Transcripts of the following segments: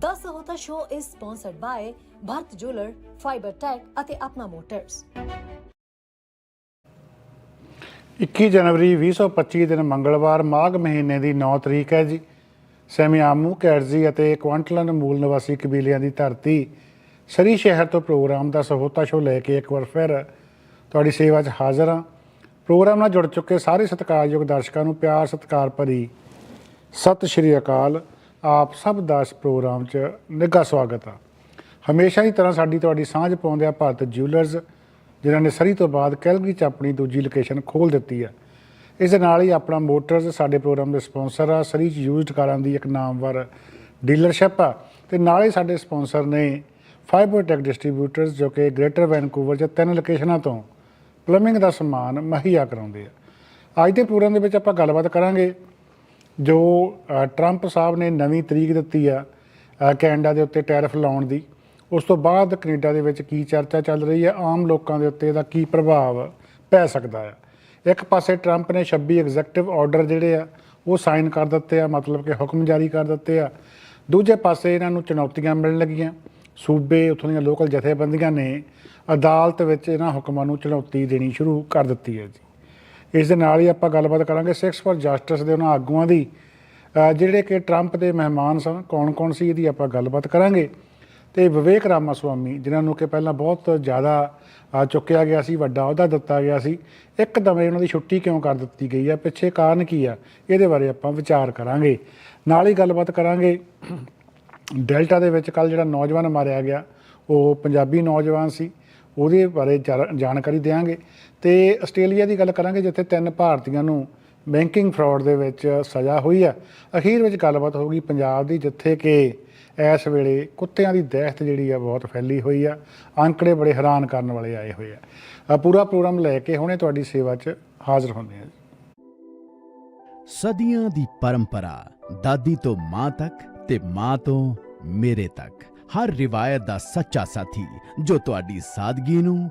The Sahota Show is sponsored by Bharat Jeweler, Fiber Tech ਅਤੇ Apna motors 21 ਜਨਵਰੀ 2025 ਦਿਨ ਮੰਗਲਵਾਰ ਮਾਘ ਮਹੀਨੇ ਦੀ 9 ਤਰੀਕ ਹੈ ਜੀ। ਸੈਮੀਆਮੂ ਕੈਰਜ਼ੀ ਅਤੇ ਕੁਆਂਟਲਨ ਮੂਲ ਨਿਵਾਸੀ ਕਬੀਲਿਆਂ ਦੀ ਧਰਤੀ ਸਰੀ ਸ਼ਹਿਰ ਤੋਂ ਪ੍ਰੋਗਰਾਮ ਦਾ ਸਹੋਤਾ ਸ਼ੋ ਲੈ ਕੇ ਇੱਕ ਵਾਰ ਫਿਰ ਤੁਹਾਡੀ ਸੇਵਾ 'ਚ ਹਾਜ਼ਰ ਹਾਂ। ਪ੍ਰੋਗਰਾਮ ਨਾਲ ਜੁੜ ਚੁੱਕੇ ਸਾਰੇ ਸਤਿਕਾਰਯੋਗ ਦਰਸ਼ਕਾਂ ਨੂੰ ਪਿਆਰ ਸਤਿਕਾਰ ਭਰੀ ਸਤਿ ਸ਼੍ਰੀ ਅਕਾਲ। ਆਪ ਸਭ ਦਾ ਇਸ ਪ੍ਰੋਗਰਾਮ 'ਚ ਨਿੱਘਾ ਸਵਾਗਤ ਆ। ਹਮੇਸ਼ਾ ਹੀ ਤਰ੍ਹਾਂ ਸਾਡੀ ਤੁਹਾਡੀ ਸਾਂਝ ਪਾਉਂਦੇ ਆ ਭਾਰਤ ਜਿਊਲਰਸ ਜਿਨ੍ਹਾਂ ਨੇ ਸਰੀ ਤੋਂ ਬਾਅਦ ਕੈਲਗਰੀ 'ਚ ਆਪਣੀ ਦੂਜੀ ਲੋਕੇਸ਼ਨ ਖੋਲ ਦਿੱਤੀ ਆ। ਇਸ ਦੇ ਨਾਲ ਹੀ ਆਪਣਾ ਮੋਟਰਸ ਸਾਡੇ ਪ੍ਰੋਗਰਾਮ ਦੇ ਸਪਾਂਸਰ ਆ। ਸਰੀ 'ਚ ਯੂਜ਼ਡ ਕਾਰਾਂ ਦੀ ਇੱਕ ਨਾਮਵਰ ਡੀਲਰਸ਼ਿਪ ਆ। ਤੇ ਨਾਲ ਹੀ ਸਾਡੇ ਸਪਾਂਸਰ ਨੇ ਫਾਈਬਰ ਟੈਕ ਡਿਸਟ੍ਰੀਬਿਊਟਰਸ ਜੋ ਕਿ ਗ੍ਰੇਟਰ ਵੈਨਕੂਵਰ 'ਚ ਤਿੰਨ ਲੋਕੇਸ਼ਨਾਂ ਤੋਂ ਪਲੰਬਿੰਗ ਦਾ ਸਮਾਨ ਮੁਹੱਈਆ ਕਰਾਉਂਦੇ ਆ। ਅੱਜ ਦੇ ਪ੍ਰੋਗਰਾਮ ਦੇ ਵਿੱਚ ਆਪਾਂ ਗੱਲਬਾਤ ਕਰਾਂਗੇ। ਜੋ ਟਰੰਪ ਸਾਹਿਬ ਨੇ ਨਵੀਂ ਤਰੀਕ ਦਿੱਤੀ ਆ ਕੈਨੇਡਾ ਦੇ ਉੱਤੇ ਟੈਰਿਫ ਲਾਉਣ ਦੀ, ਉਸ ਤੋਂ ਬਾਅਦ ਕੈਨੇਡਾ ਦੇ ਵਿੱਚ ਕੀ ਚਰਚਾ ਚੱਲ ਰਹੀ ਹੈ ਆਮ ਲੋਕਾਂ ਦੇ ਉੱਤੇ ਇਹਦਾ ਕੀ ਪ੍ਰਭਾਵ ਪੈ ਸਕਦਾ ਆ। ਇੱਕ ਪਾਸੇ ਟਰੰਪ ਨੇ 26 ਐਗਜ਼ੈਕਟਿਵ ਆਰਡਰ ਜਿਹੜੇ ਆ, ਉਹ ਸਾਈਨ ਕਰ ਦਿੱਤੇ ਆ, ਮਤਲਬ ਕਿ ਹੁਕਮ ਜਾਰੀ ਕਰ ਦਿੱਤੇ ਆ। ਦੂਜੇ ਪਾਸੇ ਇਹਨਾਂ ਨੂੰ ਚੁਣੌਤੀਆਂ ਮਿਲਣ ਲੱਗੀਆਂ। ਸੂਬੇ ਉੱਥੋਂ ਦੀਆਂ ਲੋਕਲ ਜਥੇਬੰਦੀਆਂ ਨੇ ਅਦਾਲਤ ਵਿੱਚ ਇਹਨਾਂ ਹੁਕਮਾਂ ਨੂੰ ਚੁਣੌਤੀ ਦੇਣੀ ਸ਼ੁਰੂ ਕਰ ਦਿੱਤੀ ਹੈ ਜੀ। ਇਸ ਦੇ ਨਾਲ ਹੀ ਆਪਾਂ ਗੱਲਬਾਤ ਕਰਾਂਗੇ ਸਿਕਸ ਫॉर ਜਸਟਿਸ ਦੇ ਉਹਨਾਂ ਆਗੂਆਂ ਦੀ। ਜਿਹੜੇ ਕਿ ਟਰੰਪ ਦੇ ਮਹਿਮਾਨ ਸਨ, ਕੌਣ-ਕੌਣ ਸੀ ਇਹਦੀ ਆਪਾਂ ਗੱਲਬਾਤ ਕਰਾਂਗੇ। ਤੇ ਵਿਵੇਕ ਰਾਮਾਸਵਾਮੀ, ਜਿਨ੍ਹਾਂ ਨੂੰ ਕਿ ਪਹਿਲਾਂ ਬਹੁਤ ਜ਼ਿਆਦਾ ਚੁੱਕਿਆ ਗਿਆ ਸੀ, ਵੱਡਾ ਅਹੁਦਾ ਦਿੱਤਾ ਗਿਆ ਸੀ, ਇੱਕਦਮ ਹੀ ਉਹਨਾਂ ਦੀ ਛੁੱਟੀ ਕਿਉਂ ਕਰ ਦਿੱਤੀ ਗਈ ਹੈ ਪਿੱਛੇ ਕਾਰਨ ਕੀ ਆ? ਇਹਦੇ ਬਾਰੇ ਆਪਾਂ ਵਿਚਾਰ ਕਰਾਂਗੇ। ਨਾਲ ਹੀ ਗੱਲਬਾਤ ਕਰਾਂਗੇ। ਡੈਲਟਾ ਦੇ ਵਿੱਚ ਕੱਲ ਜਿਹੜਾ ਨੌਜਵਾਨ ਮਾਰਿਆ ਗਿਆ, ਉਹ ਪੰਜਾਬੀ ਨੌਜਵਾਨ ਸੀ, ਉਹਦੇ ਬਾਰੇ ਜਾਰ- ਜਾਣਕਾਰੀ ਦੇਵਾਂਗੇ ਤੇ ਆਸਟ੍ਰੇਲੀਆ ਦੀ ਗੱਲ ਕਰਾਂਗੇ, ਜਿੱਥੇ ਤਿੰਨ ਭਾਰਤੀਆਂ ਨੂੰ ਬੈਂਕਿੰਗ ਫਰਾਡ ਦੇ ਵਿੱਚ ਸਜ਼ਾ ਹੋਈ ਆ। ਅਖੀਰ ਵਿੱਚ ਗੱਲਬਾਤ ਹੋਊਗੀ ਪੰਜਾਬ ਦੀ, ਜਿੱਥੇ ਕਿ ਇਸ ਵੇਲੇ ਕੁੱਤਿਆਂ ਦੀ ਦਹਿਸ਼ਤ ਜਿਹੜੀ ਆ ਬਹੁਤ ਫੈਲੀ ਹੋਈ ਆ। ਅੰਕੜੇ ਬੜੇ ਹੈਰਾਨ ਕਰਨ ਵਾਲੇ ਆਏ ਹੋਏ ਆ। ਪੂਰਾ ਪ੍ਰੋਗਰਾਮ ਲੈ ਕੇ ਹੁਣੇ ਤੁਹਾਡੀ ਸੇਵਾ 'ਚ ਹਾਜ਼ਰ ਹੁੰਦੇ ਆ ਸਦੀਆਂ ਦੀ ਪਰੰਪਰਾ, ਦਾਦੀ ਤੋਂ ਮਾਂ ਤੱਕ ਤੇ ਮਾਂ ਤੋਂ ਮੇਰੇ ਤੱਕ। ਹਰ ਰਿਵਾਇਤ ਦਾ ਸੱਚਾ ਸਾਥੀ, ਜੋ ਤੁਹਾਡੀ ਸਾਦਗੀ ਨੂੰ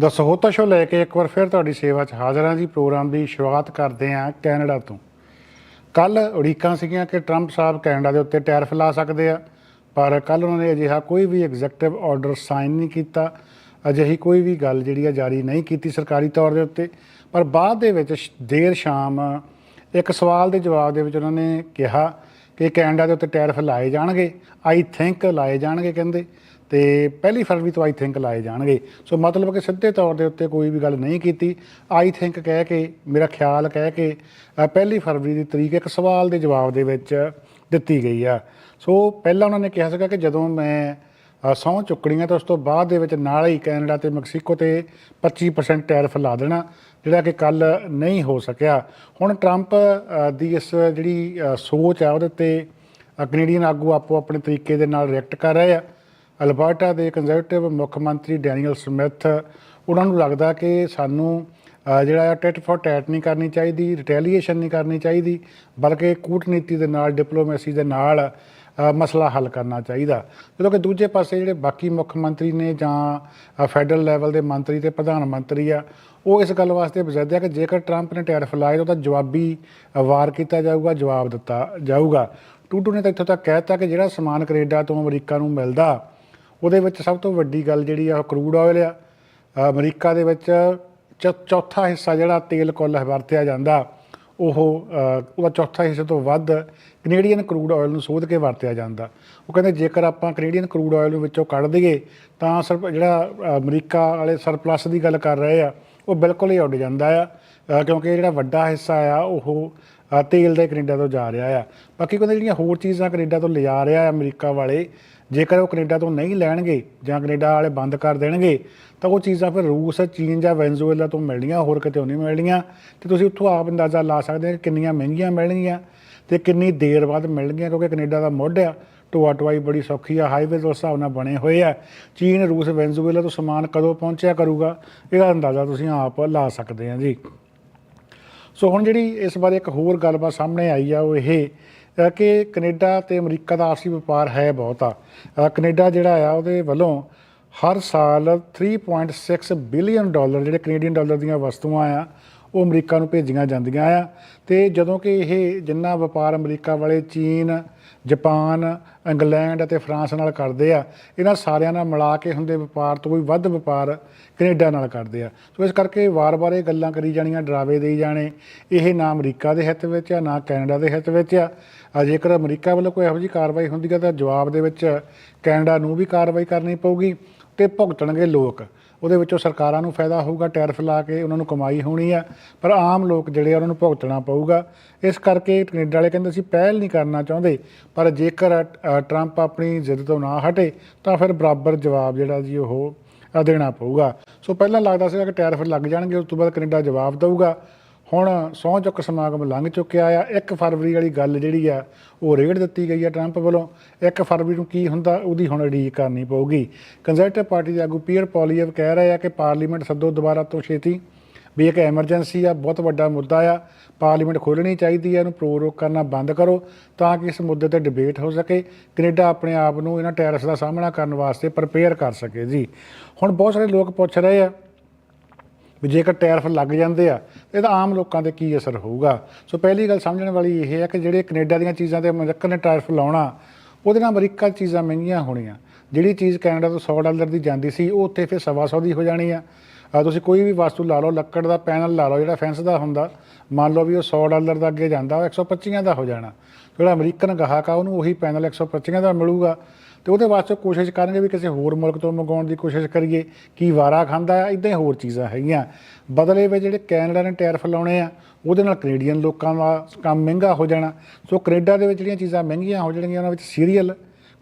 ਦਾ ਸਹੋਤਾ ਸ਼ੋ ਲੈ ਕੇ ਇੱਕ ਵਾਰ ਫਿਰ ਤੁਹਾਡੀ ਸੇਵਾ 'ਚ ਹਾਜ਼ਰ ਹਾਂ ਜੀ, ਪ੍ਰੋਗਰਾਮ ਦੀ ਸ਼ੁਰੂਆਤ ਕਰਦੇ ਹਾਂ ਕੈਨੇਡਾ ਤੋਂ। ਕੱਲ ਉਡੀਕਾਂ ਸੀਗੀਆਂ ਕਿ ਟਰੰਪ ਸਾਹਿਬ ਕੈਨੇਡਾ ਦੇ ਉੱਤੇ ਟੈਰਿਫ ਲਾ ਸਕਦੇ ਆ, ਪਰ ਕੱਲ ਉਹਨਾਂ ਨੇ ਅਜਿਹਾ ਕੋਈ ਵੀ ਐਗਜ਼ੈਕਟਿਵ ਆਰਡਰ ਸਾਈਨ ਨਹੀਂ ਕੀਤਾ, ਅਜਿਹੀ ਕੋਈ ਵੀ ਗੱਲ ਜਿਹੜੀ ਆ ਜਾਰੀ ਨਹੀਂ ਕੀਤੀ ਸਰਕਾਰੀ ਤੌਰ ਦੇ ਉੱਤੇ। ਪਰ ਬਾਅਦ ਦੇ ਵਿੱਚ ਸ਼- ਦੇਰ ਸ਼ਾਮ ਇੱਕ ਸਵਾਲ ਦੇ ਜਵਾਬ ਦੇ ਵਿੱਚ ਉਹਨਾਂ ਨੇ ਕਿਹਾ ਕਿ ਕੈਨੇਡਾ ਦੇ ਉੱਤੇ ਟੈਰਿਫ ਲਾਏ ਜਾਣਗੇ ਆਈ ਥਿੰਕ ਲਾਏ ਜਾਣਗੇ ਕਹਿੰਦੇ। ਤੇ ਪਹਿਲੀ ਫਰਵਰੀ ਤੋਂ ਆਈ ਥਿੰਕ ਲਾਏ ਜਾਣਗੇ। ਸੋ ਮਤਲਬ ਕਿ ਸਿੱਧੇ ਤੌਰ ਦੇ ਉੱਤੇ ਕੋਈ ਵੀ ਗੱਲ ਨਹੀਂ ਕੀਤੀ। ਆਈ ਥਿੰਕ ਕਹਿ ਕੇ ਮੇਰਾ ਖਿਆਲ ਕਹਿ ਕੇ ਪਹਿਲੀ ਫਰਵਰੀ ਦੀ ਤਰੀਕ ਇੱਕ ਸਵਾਲ ਦੇ ਜਵਾਬ ਦੇ ਵਿੱਚ ਦਿੱਤੀ ਗਈ ਆ। ਸੋ ਪਹਿਲਾਂ ਉਹਨਾਂ ਨੇ ਕਿਹਾ ਸੀਗਾ ਕਿ ਜਦੋਂ ਮੈਂ ਅ, ਸਹੁੰ ਚੁੱਕਣੀਆਂ ਤਾਂ ਉਸ ਤੋਂ ਬਾਅਦ ਦੇ ਵਿੱਚ ਨਾਲ ਹੀ ਕੈਨੇਡਾ ਤੇ ਮੈਕਸੀਕੋ ਤੇ 25% ਟੈਰਿਫ ਲਾ ਦੇਣਾ ਜਿਹੜਾ ਕਿ ਕੱਲ ਨਹੀਂ ਹੋ ਸਕਿਆ। ਹੁਣ ਟਰੰਪ ਦੀ ਇਸ ਜਿਹੜੀ ਸੋਚ ਆ ਉਹਦੇ ਤੇ ਅ, ਕੈਨੇਡੀਅਨ ਆਗੂ ਆਪੋ ਆਪਣੇ ਤਰੀਕੇ ਦੇ ਨਾਲ ਰਿਐਕਟ ਕਰ ਰਹੇ ਆ। ਅਲਬਰਟਾ ਦੇ ਕੰਜ਼ਰਵੇਟਿਵ ਮੁੱਖ ਮੰਤਰੀ ਡੈਨੀਅਲ ਸਮਿਥ, ਉਹਨਾਂ ਨੂੰ ਲੱਗਦਾ ਕਿ ਸਾਨੂੰ ਜਿਹੜਾ ਆ ਟਿਟ ਫॉर ਟੈਟ ਨਹੀਂ ਕਰਨੀ ਚਾਹੀਦੀ ਰਿਟੈਲੀਏਸ਼ਨ ਨਹੀਂ ਕਰਨੀ ਚਾਹੀਦੀ, ਬਲਕਿ ਕੂਟਨੀਤੀ ਦੇ ਨਾਲ ਡਿਪਲੋਮੇਸੀ ਦੇ ਨਾਲ ਮਸਲਾ ਹੱਲ ਕਰਨਾ ਚਾਹੀਦਾ। ਜਦੋਂ ਕਿ ਦੂਜੇ ਪਾਸੇ ਜਿਹੜੇ ਬਾਕੀ ਮੁੱਖ ਮੰਤਰੀ ਨੇ ਜਾਂ ਫੈਡਰਲ ਲੈਵਲ ਦੇ ਮੰਤਰੀ ਤੇ ਪ੍ਰਧਾਨ ਮੰਤਰੀ ਆ, ਉਹ ਇਸ ਗੱਲ ਵਾਸਤੇ ਬਜ਼ਦ ਆ ਕਿ ਜੇਕਰ ਟਰੰਪ ਨੇ ਟੈਰਿਫ ਲਾਏ, ਤਾਂ ਉਹਦਾ ਜਵਾਬੀ ਵਾਰ ਕੀਤਾ ਜਾਊਗਾ, ਜਵਾਬ ਦਿੱਤਾ ਜਾਊਗਾ। ਟੂਟੂ ਨੇ ਤਾਂ ਇੱਥੋਂ ਤੱਕ ਕਹਿ ਦਿੱਤਾ ਕਿ ਜਿਹੜਾ ਸਮਾਨ ਕੈਨੇਡਾ ਤੋਂ ਅਮਰੀਕਾ ਨੂੰ ਮਿਲਦਾ ਉਹਦੇ ਵਿੱਚ ਸਭ ਤੋਂ ਵੱਡੀ ਗੱਲ ਜਿਹੜੀ ਆ ਉਹ ਕਰੂਡ ਆਇਲ ਆ। ਅਮਰੀਕਾ ਦੇ ਵਿੱਚ ਚੌ- ਚੌਥਾ ਹਿੱਸਾ ਜਿਹੜਾ ਤੇਲ ਕੁੱਲ ਵਰਤਿਆ ਜਾਂਦਾ, ਉਹ ਉਹਦਾ ਚੌਥਾ ਹਿੱਸੇ ਤੋਂ ਵੱਧ ਕੈਨੇਡੀਅਨ ਕਰੂਡ ਆਇਲ ਨੂੰ ਸੋਧ ਕੇ ਵਰਤਿਆ ਜਾਂਦਾ। ਉਹ ਕਹਿੰਦੇ ਜੇਕਰ ਆਪਾਂ ਕੈਨੇਡੀਅਨ ਕਰੂਡ ਆਇਲ ਨੂੰ ਵਿੱਚੋਂ ਕੱਢ ਦਈਏ, ਤਾਂ ਸਿਰਫ ਜਿਹੜਾ ਅਮਰੀਕਾ ਵਾਲੇ ਸਰਪਲਸ ਦੀ ਗੱਲ ਕਰ ਰਹੇ ਆ, ਉਹ ਬਿਲਕੁਲ ਹੀ ਉੱਡ ਜਾਂਦਾ ਆ। ਕਿਉਂਕਿ ਜਿਹੜਾ ਵੱਡਾ ਹਿੱਸਾ ਆ, ਉਹ ਅ, ਤੇਲ ਦਾ ਹੀ ਕੈਨੇਡਾ ਤੋਂ ਜਾ ਰਿਹਾ ਆ। ਬਾਕੀ ਕਹਿੰਦੇ ਜਿਹੜੀਆਂ ਹੋਰ ਚੀਜ਼ਾਂ ਕੈਨੇਡਾ ਤੋਂ ਲਿਜਾ ਰਿਹਾ ਆ ਅਮਰੀਕਾ ਵਾਲੇ ਜੇਕਰ ਉਹ ਕੈਨੇਡਾ ਤੋਂ ਨਹੀਂ ਲੈਣਗੇ ਜਾਂ ਕੈਨੇਡਾ ਵਾਲੇ ਬੰਦ ਕਰ ਦੇਣਗੇ ਤਾਂ ਉਹ ਚੀਜ਼ਾਂ ਫਿਰ ਰੂਸ ਚੀਨ ਜਾਂ ਵੈਨਜ਼ੂਏਲਾ ਤੋਂ ਮਿਲਣੀਆਂ ਹੋਰ ਕਿਤੇ ਨਹੀਂ ਮਿਲਣੀਆਂ। ਤੇ ਤੁਸੀਂ ਉੱਥੋਂ ਆਪ ਅੰਦਾਜ਼ਾ ਲਾ ਸਕਦੇ ਹੋ ਕਿ ਕਿੰਨੀਆਂ ਮਹਿੰਗੀਆਂ ਮਿਲਣਗੀਆਂ ਤੇ ਕਿੰਨੀ ਦੇਰ ਬਾਅਦ ਮਿਲਣਗੀਆਂ ਕਿਉਂਕਿ ਕੈਨੇਡਾ ਦਾ ਮੁੱਢ ਆ। ਢੋਆ ਢੁਆਈ ਬੜੀ ਸੌਖੀ ਆ ਹਾਈਵੇ ਉਸ ਹਿਸਾਬ ਨਾਲ ਬਣੇ ਹੋਏ ਆ। ਚੀਨ ਰੂਸ ਵੈਨਜ਼ੂਏਲਾ ਤੋਂ ਸਮਾਨ ਕਦੋਂ ਪਹੁੰਚਿਆ ਕਰੂਗਾ ਇਹਦਾ ਅੰਦਾਜ਼ਾ ਤੁਸੀਂ ਆਪ ਲਾ ਸਕਦੇ ਆ ਜੀ। ਸੋ ਹੁਣ ਜਿਹੜੀ ਇਸ ਬਾਰੇ ਇੱਕ ਹੋਰ ਗੱਲਬਾਤ ਸਾਹਮਣੇ ਆਈ ਆ ਉਹ ਇਹ ਕਿ ਕੈਨੇਡਾ ਤੇ ਅਮਰੀਕਾ ਦਾ ਆਪਸੀ ਵਪਾਰ ਹੈ ਬਹੁਤ ਆ। ਅ, ਕੈਨੇਡਾ ਜਿਹੜਾ ਆ ਉਹਦੇ ਵੱਲੋਂ ਹਰ ਸਾਲ 3.6 ਬਿਲੀਅਨ ਡਾਲਰ ਜਿਹੜੇ ਕੈਨੇਡੀਅਨ ਡਾਲਰ ਦੀਆਂ ਵਸਤੂਆਂ ਆ ਉਹ ਅਮਰੀਕਾ ਨੂੰ ਭੇਜੀਆਂ ਜਾਂਦੀਆਂ ਆ। ਤੇ ਜਦੋਂ ਕਿ ਇਹ ਜਿੰਨਾ ਵਪਾਰ ਅਮਰੀਕਾ ਵਾਲੇ ਚੀਨ ਜਾਪਾਨ, ਇੰਗਲੈਂਡ ਅਤੇ ਫਰਾਂਸ ਨਾਲ ਕਰਦੇ ਆ। ਇਹਨਾਂ ਸਾਰਿਆਂ ਨਾਲ ਮਿਲਾ ਕੇ ਹੁੰਦੇ ਵਪਾਰ ਤੋਂ ਵੀ ਵੱਧ ਵਪਾਰ ਕੈਨੇਡਾ ਨਾਲ ਕਰਦੇ ਆ। ਸੋ ਇਸ ਕਰਕੇ ਵਾਰ-ਵਾਰ ਇਹ ਗੱਲਾਂ ਕਰੀ ਜਾਣੀਆਂ, ਡਰਾਵੇ ਦੇਈ ਜਾਣੇ। ਇਹ ਨਾ ਅਮਰੀਕਾ ਦੇ ਹਿੱਤ ਵਿੱਚ ਆ, ਨਾ ਕੈਨੇਡਾ ਦੇ ਹਿੱਤ ਵਿੱਚ ਆ। ਜੇਕਰ ਅਮਰੀਕਾ ਵੱਲੋਂ ਕੋਈ ਇਹੋ ਜਿਹੀ ਕਾਰਵਾਈ ਹੁੰਦੀ ਹੈ ਤਾਂ ਜਵਾਬ ਦੇ ਵਿੱਚ ਕੈਨੇਡਾ ਨੂੰ ਵੀ ਕਾਰਵਾਈ ਕਰਨੀ ਪਊਗੀ ਤੇ ਭੁਗਤਣਗੇ ਲੋਕ। ਉਹਦੇ ਵਿੱਚੋਂ ਸਰਕਾਰਾਂ ਨੂੰ ਫਾਇਦਾ ਹੋਊਗਾ, ਟੈਰਿਫ ਲਾ ਕੇ ਉਹਨਾਂ ਨੂੰ ਕਮਾਈ ਹੋਣੀ ਆ, ਪਰ ਆਮ ਲੋਕ ਜਿਹੜੇ ਆ ਉਹਨਾਂ ਨੂੰ ਭੁਗਤਣਾ ਪਊਗਾ। ਇਸ ਕਰਕੇ ਕੈਨੇਡਾ ਵਾਲੇ ਕਹਿੰਦੇ ਅਸੀਂ ਪਹਿਲ ਨਹੀਂ ਕਰਨਾ ਚਾਹੁੰਦੇ, ਪਰ ਜੇਕਰ ਟਰੰਪ ਆਪਣੀ ਜ਼ਿੱਦ ਤੋਂ ਨਾ ਹਟੇ, ਤਾਂ ਫਿਰ ਬਰਾਬਰ ਜਵਾਬ ਜਿਹੜਾ ਜੀ ਉਹ ਦੇਣਾ ਪਊਗਾ। ਸੋ ਪਹਿਲਾਂ ਲੱਗਦਾ ਸੀਗਾ ਕਿ ਟੈਰਿਫ ਲੱਗ ਜਾਣਗੇ, ਉਸ ਤੋਂ ਬਾਅਦ ਕੈਨੇਡਾ ਜਵਾਬ ਦੇਊਗਾ। ਹੁਣ ਸਹੁੰ ਚੁੱਕ ਸਮਾਗਮ ਲੰਘ ਚੁੱਕਿਆ ਆ 1 ਫਰਵਰੀ ਵਾਲੀ ਗੱਲ ਜਿਹੜੀ ਆ, ਉਹ ਰੇਡ ਦਿੱਤੀ ਗਈ ਆ ਟਰੰਪ ਵੱਲੋਂ। 1 ਫਰਵਰੀ ਨੂੰ ਕੀ ਹੁੰਦਾ, ਉਹਦੀ ਹੁਣ ਉਡੀਕ ਕਰਨੀ ਪਊਗੀ। ਕੰਜ਼ਰਵੇਟਿਵ ਪਾਰਟੀ ਦੇ ਆਗੂ ਪੀਅਰ ਪੋਲੀਅਵ ਕਹਿ ਰਹੇ ਆ ਕਿ ਪਾਰਲੀਮੈਂਟ ਸੱਦੋ ਦੁਬਾਰਾ ਤੋਂ ਛੇਤੀ। ਵੀ ਇੱਕ ਐਮਰਜੈਂਸੀ ਆ, ਬਹੁਤ ਵੱਡਾ ਮੁੱਦਾ ਆ। ਪਾਰਲੀਮੈਂਟ ਖੋਲਣੀ ਚਾਹੀਦੀ ਹੈ ਇਹਨੂੰ ਪ੍ਰੋਰੋਗ ਕਰਨਾ ਬੰਦ ਕਰੋ ਤਾਂ ਕਿ ਇਸ ਮੁੱਦੇ ਤੇ ਡਿਬੇਟ ਹੋ ਸਕੇ। ਕੈਨੇਡਾ ਆਪਣੇ ਆਪ ਨੂੰ ਇਹਨਾਂ ਟੈਰਸ ਦਾ ਸਾਹਮਣਾ ਕਰਨ ਵਾਸਤੇ ਪ੍ਰਪੇਅਰ ਕਰ ਸਕੇ ਜੀ। ਹੁਣ ਬਹੁਤ ਸਾਰੇ ਲੋਕ ਪੁੱਛ ਰਹੇ ਆ ਵੀ ਜੇਕਰ ਟੈਰਿਫ ਲੱਗ ਜਾਂਦੇ ਆ, ਇਹਦਾ ਆਮ ਲੋਕਾਂ ਤੇ ਕੀ ਅਸਰ ਹੋਊਗਾ? ਸੋ ਪਹਿਲੀ ਗੱਲ ਸਮਝਣ ਵਾਲੀ ਇਹ ਹੈ ਕਿ ਜਿਹੜੇ ਕੈਨੇਡਾ ਦੀਆਂ ਚੀਜ਼ਾਂ ਤੇ ਅਮਰੀਕਾ ਨੇ ਟੈਰਿਫ ਲਾਉਣਾ, ਉਹਦੇ ਨਾਲ ਅਮਰੀਕਾ 'ਚ ਚੀਜ਼ਾਂ ਮਹਿੰਗੀਆਂ ਹੋਣੀਆਂ। ਜਿਹੜੀ ਚੀਜ਼ ਕੈਨੇਡਾ ਤੋਂ 100 ਡਾਲਰ ਦੀ ਜਾਂਦੀ ਸੀ, ਉਹ ਉੱਥੇ ਫਿਰ ਸਵਾ ਸੌ ਦੀ ਹੋ ਜਾਣੀ ਆ। ਆ ਤੁਸੀਂ ਕੋਈ ਵੀ ਵਸਤੂ ਲਾ ਲਓ, ਲੱਕੜ ਦਾ ਪੈਨਲ ਲਾ ਲਓ, ਜਿਹੜਾ ਫੈਂਸ ਦਾ ਹੁੰਦਾ, ਮੰਨ ਲਓ ਵੀ ਉਹ 100 ਡਾਲਰ ਦਾ ਅੱਗੇ ਜਾਂਦਾ, ਉਹ 125 ਦਾ ਹੋ ਜਾਣਾ। ਜਿਹੜਾ ਅਮਰੀਕਨ ਗਾਹਕ ਆ, ਉਹਨੂੰ ਉਹੀ ਪੈਨਲ 125 ਦਾ ਮਿਲੂਗਾ। ਤੇ ਉਹਦੇ ਵਾਸਤੇ ਕੋਸ਼ਿਸ਼ ਕਰਨਗੇ ਵੀ ਕਿਸੇ ਹੋਰ ਮੁਲਕ ਤੋਂ ਮੰਗਾਉਣ ਦੀ ਕੋਸ਼ਿਸ਼ ਕਰੀਏ, ਕੀ ਵਾਰਾ ਖਾਂਦਾ ਆ ਇਦਾਂ ਹੀ ਹੋਰ ਚੀਜ਼ਾਂ ਹੈਗੀਆਂ। ਬਦਲੇ ਵਿੱਚ ਜਿਹੜੇ ਕੈਨੇਡਾ ਨੇ ਟੈਰਫ ਲਾਉਣੇ ਆ, ਉਹਦੇ ਨਾਲ ਕੈਨੇਡੀਅਨ ਲੋਕਾਂ ਦਾ ਕੰਮ ਮਹਿੰਗਾ ਹੋ ਜਾਣਾ। ਸੋ ਕੈਨੇਡਾ ਦੇ ਵਿੱਚ ਜਿਹੜੀਆਂ ਚੀਜ਼ਾਂ ਮਹਿੰਗੀਆਂ ਹੋ ਜਾਣਗੀਆਂ, ਉਹਨਾਂ ਵਿੱਚ ਸੀਰੀਅਲ,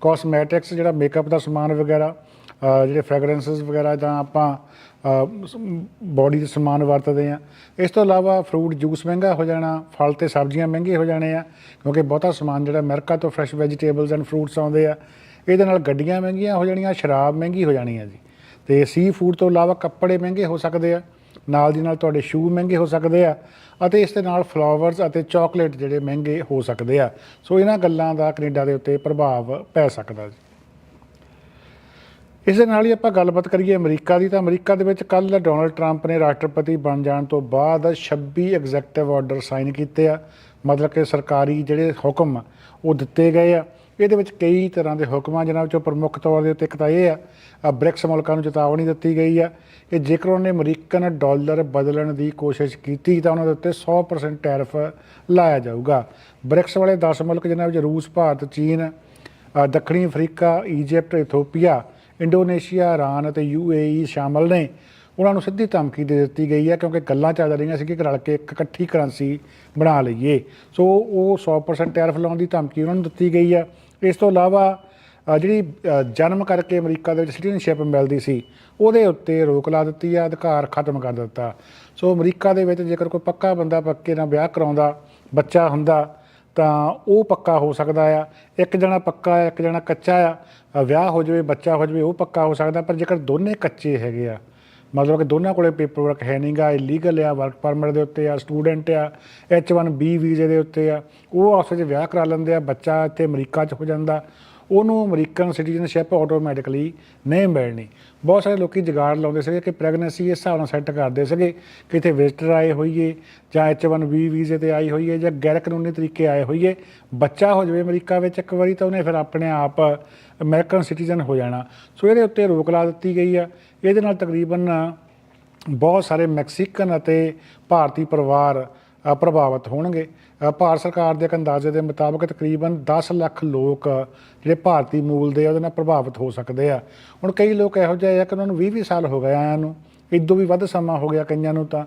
ਕਾਸਮੈਟਿਕਸ, ਜਿਹੜਾ ਮੇਕਅਪ ਦਾ ਸਮਾਨ ਵਗੈਰਾ ਜਿਹੜੇ ਫ੍ਰੈਗਰੈਂਸਸ ਵਗੈਰਾ ਜਾਂ ਆਪਾਂ ਬਾਡੀ ਦੇ ਸਮਾਨ ਵਰਤਦੇ ਆ। ਇਸ ਤੋਂ ਇਲਾਵਾ ਫਰੂਟ ਜੂਸ ਮਹਿੰਗਾ ਹੋ ਜਾਣਾ, ਫਲ ਤੇ ਸਬਜ਼ੀਆਂ ਮਹਿੰਗੇ ਹੋ ਜਾਣੇ ਆ, ਕਿਉਂਕਿ ਬਹੁਤਾ ਸਮਾਨ ਜਿਹੜਾ ਅਮਰੀਕਾ ਤੋਂ ਫਰੈਸ਼ ਵੈਜੀਟੇਬਲਸ ਐਂਡ ਫਰੂਟਸ ਆਉਂਦੇ ਆ ਇਹਦੇ ਨਾਲ ਗੱਡੀਆਂ ਮਹਿੰਗੀਆਂ ਹੋ ਜਾਣੀਆਂ, ਸ਼ਰਾਬ ਮਹਿੰਗੀ ਹੋ ਜਾਣੀ ਹੈ ਜੀ। ਤੇ ਸੀ ਫੂਡ ਤੋਂ ਇਲਾਵਾ ਕੱਪੜੇ ਮਹਿੰਗੇ ਹੋ ਸਕਦੇ ਆ, ਨਾਲ ਦੀ ਨਾਲ ਤੁਹਾਡੇ ਸ਼ੂ ਮਹਿੰਗੇ ਹੋ ਸਕਦੇ ਆ, ਅਤੇ ਇਸ ਦੇ ਨਾਲ ਫਲਾਵਰਸ ਅਤੇ ਚਾਕਲੇਟ ਜਿਹੜੇ ਮਹਿੰਗੇ ਹੋ ਸਕਦੇ ਆ। ਸੋ ਇਹਨਾਂ ਗੱਲਾਂ ਦਾ ਕੈਨੇਡਾ ਦੇ ਉੱਤੇ ਪ੍ਰਭਾਵ ਪੈ ਸਕਦਾ ਜੀ। ਇਸ ਦੇ ਨਾਲ ਹੀ ਆਪਾਂ ਗੱਲਬਾਤ ਕਰੀਏ ਅਮਰੀਕਾ ਦੀ, ਤਾਂ ਅਮਰੀਕਾ ਦੇ ਵਿੱਚ ਕੱਲ ਡੋਨਲਡ ਟਰੰਪ ਨੇ ਰਾਸ਼ਟਰਪਤੀ ਬਣ ਜਾਣ ਤੋਂ ਬਾਅਦ 26 ਐਗਜ਼ੈਕਟਿਵ ਆਰਡਰ ਸਾਈਨ ਕੀਤੇ ਆ। ਮਤਲਬ ਕਿ ਸਰਕਾਰੀ ਜਿਹੜੇ ਹੁਕਮ ਉਹ ਦਿੱਤੇ ਗਏ ਆ। ਇਹਦੇ ਵਿੱਚ ਕਈ ਤਰ੍ਹਾਂ ਦੇ ਹੁਕਮਾਂ ਜਿਨ੍ਹਾਂ ਵਿੱਚੋਂ ਪ੍ਰਮੁੱਖ ਤੌਰ ਦੇ ਉੱਤੇ ਇੱਕ ਤਾਂ ਇਹ ਆ ਬ੍ਰਿਕਸ ਮੁਲਕਾਂ ਨੂੰ ਚੇਤਾਵਨੀ ਦਿੱਤੀ ਗਈ ਆ ਕਿ ਜੇਕਰ ਉਹਨੇ ਅਮਰੀਕਨ ਡਾਲਰ ਬਦਲਣ ਦੀ ਕੋਸ਼ਿਸ਼ ਕੀਤੀ ਤਾਂ ਉਹਨਾਂ ਦੇ ਉੱਤੇ 100% ਟੈਰਿਫ ਲਾਇਆ ਜਾਊਗਾ। ਬ੍ਰਿਕਸ ਵਾਲੇ 10 ਮੁਲਕ ਜਿਨ੍ਹਾਂ ਵਿੱਚ ਰੂਸ, ਭਾਰਤ, ਚੀਨ ਦੱਖਣੀ Africa, Egypt, Ethiopia, Indonesia, Iran ਅਤੇ ਯੂਏਈ ਸ਼ਾਮਲ ਨੇ। ਉਹਨਾਂ ਨੂੰ ਸਿੱਧੀ ਧਮਕੀ ਦੇ ਦਿੱਤੀ ਗਈ ਹੈ ਕਿਉਂਕਿ ਗੱਲਾਂ ਚੱਲ ਰਹੀਆਂ ਸੀ ਕਿ ਰਲ ਕੇ ਇੱਕ ਇਕੱਠੀ ਕਰੰਸੀ ਬਣਾ ਲਈਏ। ਸੋ ਉਹ 100% ਟੈਰਿਫ ਲਾਉਣ ਦੀ ਧਮਕੀ ਉਹਨਾਂ ਨੂੰ ਦਿੱਤੀ ਗਈ ਹੈ ਇਸ ਤੋਂ ਇਲਾਵਾ ਜਿਹੜੀ ਜਨਮ ਕਰਕੇ ਅਮਰੀਕਾ ਦੇ ਵਿੱਚ ਸਿਟੀਜ਼ਨਸ਼ਿਪ ਮਿਲਦੀ ਸੀ, ਉਹਦੇ ਉੱਤੇ ਰੋਕ ਲਾ ਦਿੱਤੀ ਆ, ਅਧਿਕਾਰ ਖਤਮ ਕਰ ਦਿੱਤਾ। ਸੋ ਅਮਰੀਕਾ ਦੇ ਵਿੱਚ ਜੇਕਰ ਕੋਈ ਪੱਕਾ ਬੰਦਾ ਪੱਕੇ ਨਾਲ ਵਿਆਹ ਕਰਾਉਂਦਾ, ਬੱਚਾ ਹੁੰਦਾ, ਤਾਂ ਉਹ ਪੱਕਾ ਹੋ ਸਕਦਾ ਆ। ਇੱਕ ਜਣਾ ਪੱਕਾ ਆ, ਇੱਕ ਜਣਾ ਕੱਚਾ ਆ। ਵਿਆਹ ਹੋ ਜਾਵੇ, ਬੱਚਾ ਹੋ ਜਾਵੇ, ਉਹ ਪੱਕਾ ਹੋ ਸਕਦਾ, ਪਰ ਜੇਕਰ ਦੋਨੇ ਕੱਚੇ ਹੈਗੇ ਆ ਮਤਲਬ ਕਿ ਦੋਨਾਂ ਕੋਲੇ ਪੇਪਰ ਵਰਕ ਹੈ ਨਹੀਂਗਾ ਇਲੀਗਲ ਆ ਵਰਕ ਪਰਮਿਟ ਦੇ ਉੱਤੇ ਆ ਸਟੂਡੈਂਟ ਆ H1B ਵੀਜ਼ੇ ਦੇ ਉੱਤੇ ਆ। ਉਹ ਆਪਸ ਵਿੱਚ ਵਿਆਹ ਕਰਾ ਲੈਂਦੇ ਆ, ਬੱਚਾ ਇੱਥੇ ਅਮਰੀਕਾ 'ਚ ਹੋ ਜਾਂਦਾ। ਉਹਨੂੰ ਅਮਰੀਕਨ ਸਿਟੀਜ਼ਨਸ਼ਿਪ ਆਟੋਮੈਟਿਕਲੀ ਨਹੀਂ ਮਿਲਣੀ। ਬਹੁਤ ਸਾਰੇ ਲੋਕੀ ਜਗਾੜ ਲਾਉਂਦੇ ਸੀਗੇ ਕਿ ਪ੍ਰੈਗਨੈਂਸੀ ਇਸ ਹਿਸਾਬ ਨਾਲ ਸੈੱਟ ਕਰਦੇ ਸੀਗੇ ਕਿ ਇੱਥੇ ਵਿਜ਼ਟਰ ਆਏ ਹੋਈਏ ਜਾਂ H1B ਵੀਜ਼ੇ ਤੇ ਆਈ ਹੋਈਏ ਜਾਂ ਗੈਰ ਕਾਨੂੰਨੀ ਤਰੀਕੇ ਆਏ ਹੋਈਏ। ਬੱਚਾ ਹੋ ਜਾਵੇ ਅਮਰੀਕਾ ਵਿੱਚ ਇੱਕ ਵਾਰੀ ਤਾਂ ਉਹਨੇ ਫਿਰ ਆਪਣੇ ਆਪ ਅਮਰੀਕਨ ਸਿਟੀਜ਼ਨ ਹੋ ਜਾਣਾ। ਸੋ ਇਹਦੇ ਉੱਤੇ ਰੋਕ ਲਾ ਦਿੱਤੀ ਗਈ ਆ। ਇਹਦੇ ਨਾਲ ਤਕਰੀਬਨ ਬਹੁਤ ਸਾਰੇ ਮੈਕਸੀਕਨ ਅਤੇ ਭਾਰਤੀ ਪਰਿਵਾਰ ਪ੍ਰਭਾਵਿਤ ਹੋਣਗੇ। ਭਾਰਤ ਸਰਕਾਰ ਦੇ ਇੱਕ ਅੰਦਾਜ਼ੇ ਦੇ ਮੁਤਾਬਕ ਤਕਰੀਬਨ 10 ਲੱਖ ਲੋਕ, ਜਿਹੜੇ ਭਾਰਤੀ ਮੂਲ ਦੇ ਆ, ਉਹਦੇ ਨਾਲ ਪ੍ਰਭਾਵਿਤ ਹੋ ਸਕਦੇ ਆ। ਹੁਣ ਕਈ ਲੋਕ ਇਹੋ ਜਿਹੇ ਆ ਕਿ ਉਹਨਾਂ ਨੂੰ 20 20 ਸਾਲ ਹੋ ਗਏ ਆਇਆਂ ਨੂੰ। ਇਦੋਂ ਵੀ ਵੱਧ ਸਮਾਂ ਹੋ ਗਿਆ ਕਈਆਂ ਨੂੰ ਤਾਂ।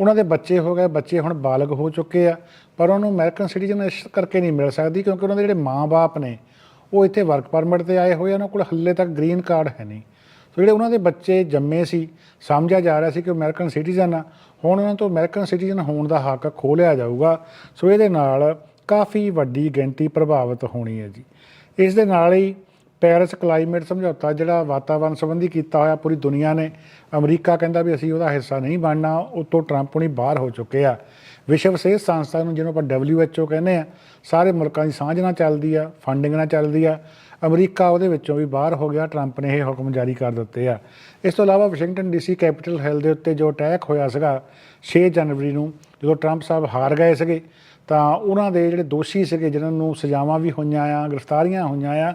ਉਹਨਾਂ ਦੇ ਬੱਚੇ ਹੋ ਗਏ, ਬੱਚੇ ਹੁਣ ਬਾਲਗ ਹੋ ਚੁੱਕੇ ਆ, ਪਰ ਉਹਨੂੰ ਅਮਰੀਕਨ ਸਿਟੀਜ਼ਨ ਇਸ ਕਰਕੇ ਨਹੀਂ ਮਿਲ ਸਕਦੀ ਕਿਉਂਕਿ ਉਹਨਾਂ ਦੇ ਜਿਹੜੇ ਮਾਂ-ਬਾਪ ਨੇ, ਉਹ ਇੱਥੇ ਵਰਕ ਪਰਮਿਟ ਤੇ ਆਏ ਹੋਏ ਆ, ਉਹਨਾਂ ਕੋਲ ਹੱਲੇ ਤੱਕ ਗ੍ਰੀਨ ਕਾਰਡ ਹੈ ਨਹੀਂ। ਸੋ ਜਿਹੜੇ ਉਹਨਾਂ ਦੇ ਬੱਚੇ ਜੰਮੇ ਸੀ, ਸਮਝਿਆ ਜਾ ਰਿਹਾ ਸੀ ਕਿ ਉਹ ਅਮਰੀਕਨ ਸਿਟੀਜ਼ਨ ਆ, ਹੁਣ ਉਹਨਾਂ ਤੋਂ ਅਮਰੀਕਨ ਸਿਟੀਜ਼ਨ ਹੋਣ ਦਾ ਹੱਕ ਖੋਹ ਲਿਆ ਜਾਊਗਾ। ਸੋ ਇਹਦੇ ਨਾਲ ਕਾਫੀ ਵੱਡੀ ਗਿਣਤੀ ਪ੍ਰਭਾਵਿਤ ਹੋਣੀ ਹੈ ਜੀ। ਇਸ ਦੇ ਨਾਲ ਹੀ ਪੈਰਿਸ ਕਲਾਈਮੇਟ ਸਮਝੌਤਾ ਜਿਹੜਾ ਵਾਤਾਵਰਣ ਸੰਬੰਧੀ ਕੀਤਾ ਹੋਇਆ ਪੂਰੀ ਦੁਨੀਆ ਨੇ, ਅਮਰੀਕਾ ਕਹਿੰਦਾ ਵੀ ਅਸੀਂ ਉਹਦਾ ਹਿੱਸਾ ਨਹੀਂ ਬਣਨਾ, ਉਤੋਂ ਟਰੰਪ ਹੁਣੀ ਬਾਹਰ ਹੋ ਚੁੱਕੇ ਆ। ਵਿਸ਼ਵ ਸਿਹਤ ਸੰਸਥਾ ਨੂੰ ਜਿਹਨੂੰ ਆਪਾਂ WHO ਕਹਿੰਦੇ ਆ, ਸਾਰੇ ਮੁਲਕਾਂ ਦੀ ਸਾਂਝ ਨਾਲ ਚੱਲਦੀ ਆ ਫੰਡਿੰਗ ਨਾਲ ਚੱਲਦੀ ਆ ਅਮਰੀਕਾ ਉਹਦੇ ਵਿੱਚੋਂ ਵੀ ਬਾਹਰ ਹੋ ਗਿਆ, ਟਰੰਪ ਨੇ ਇਹ ਹੁਕਮ ਜਾਰੀ ਕਰ ਦਿੱਤੇ ਆ। ਇਸ ਤੋਂ ਇਲਾਵਾ ਵਾਸ਼ਿੰਗਟਨ ਡੀਸੀ ਕੈਪੀਟਲ ਹਿਲ ਦੇ ਉੱਤੇ ਜੋ ਅਟੈਕ ਹੋਇਆ ਸੀਗਾ 6 ਜਨਵਰੀ ਨੂੰ, ਜਦੋਂ ਟਰੰਪ ਸਾਹਿਬ ਹਾਰ ਗਏ ਸੀਗੇ, ਤਾਂ ਉਹਨਾਂ ਦੇ ਜਿਹੜੇ ਦੋਸ਼ੀ ਸੀਗੇ, ਜਿਨ੍ਹਾਂ ਨੂੰ ਸਜ਼ਾਵਾਂ ਵੀ ਹੋਈਆਂ ਆ, ਗ੍ਰਿਫਤਾਰੀਆਂ ਹੋਈਆਂ ਆ,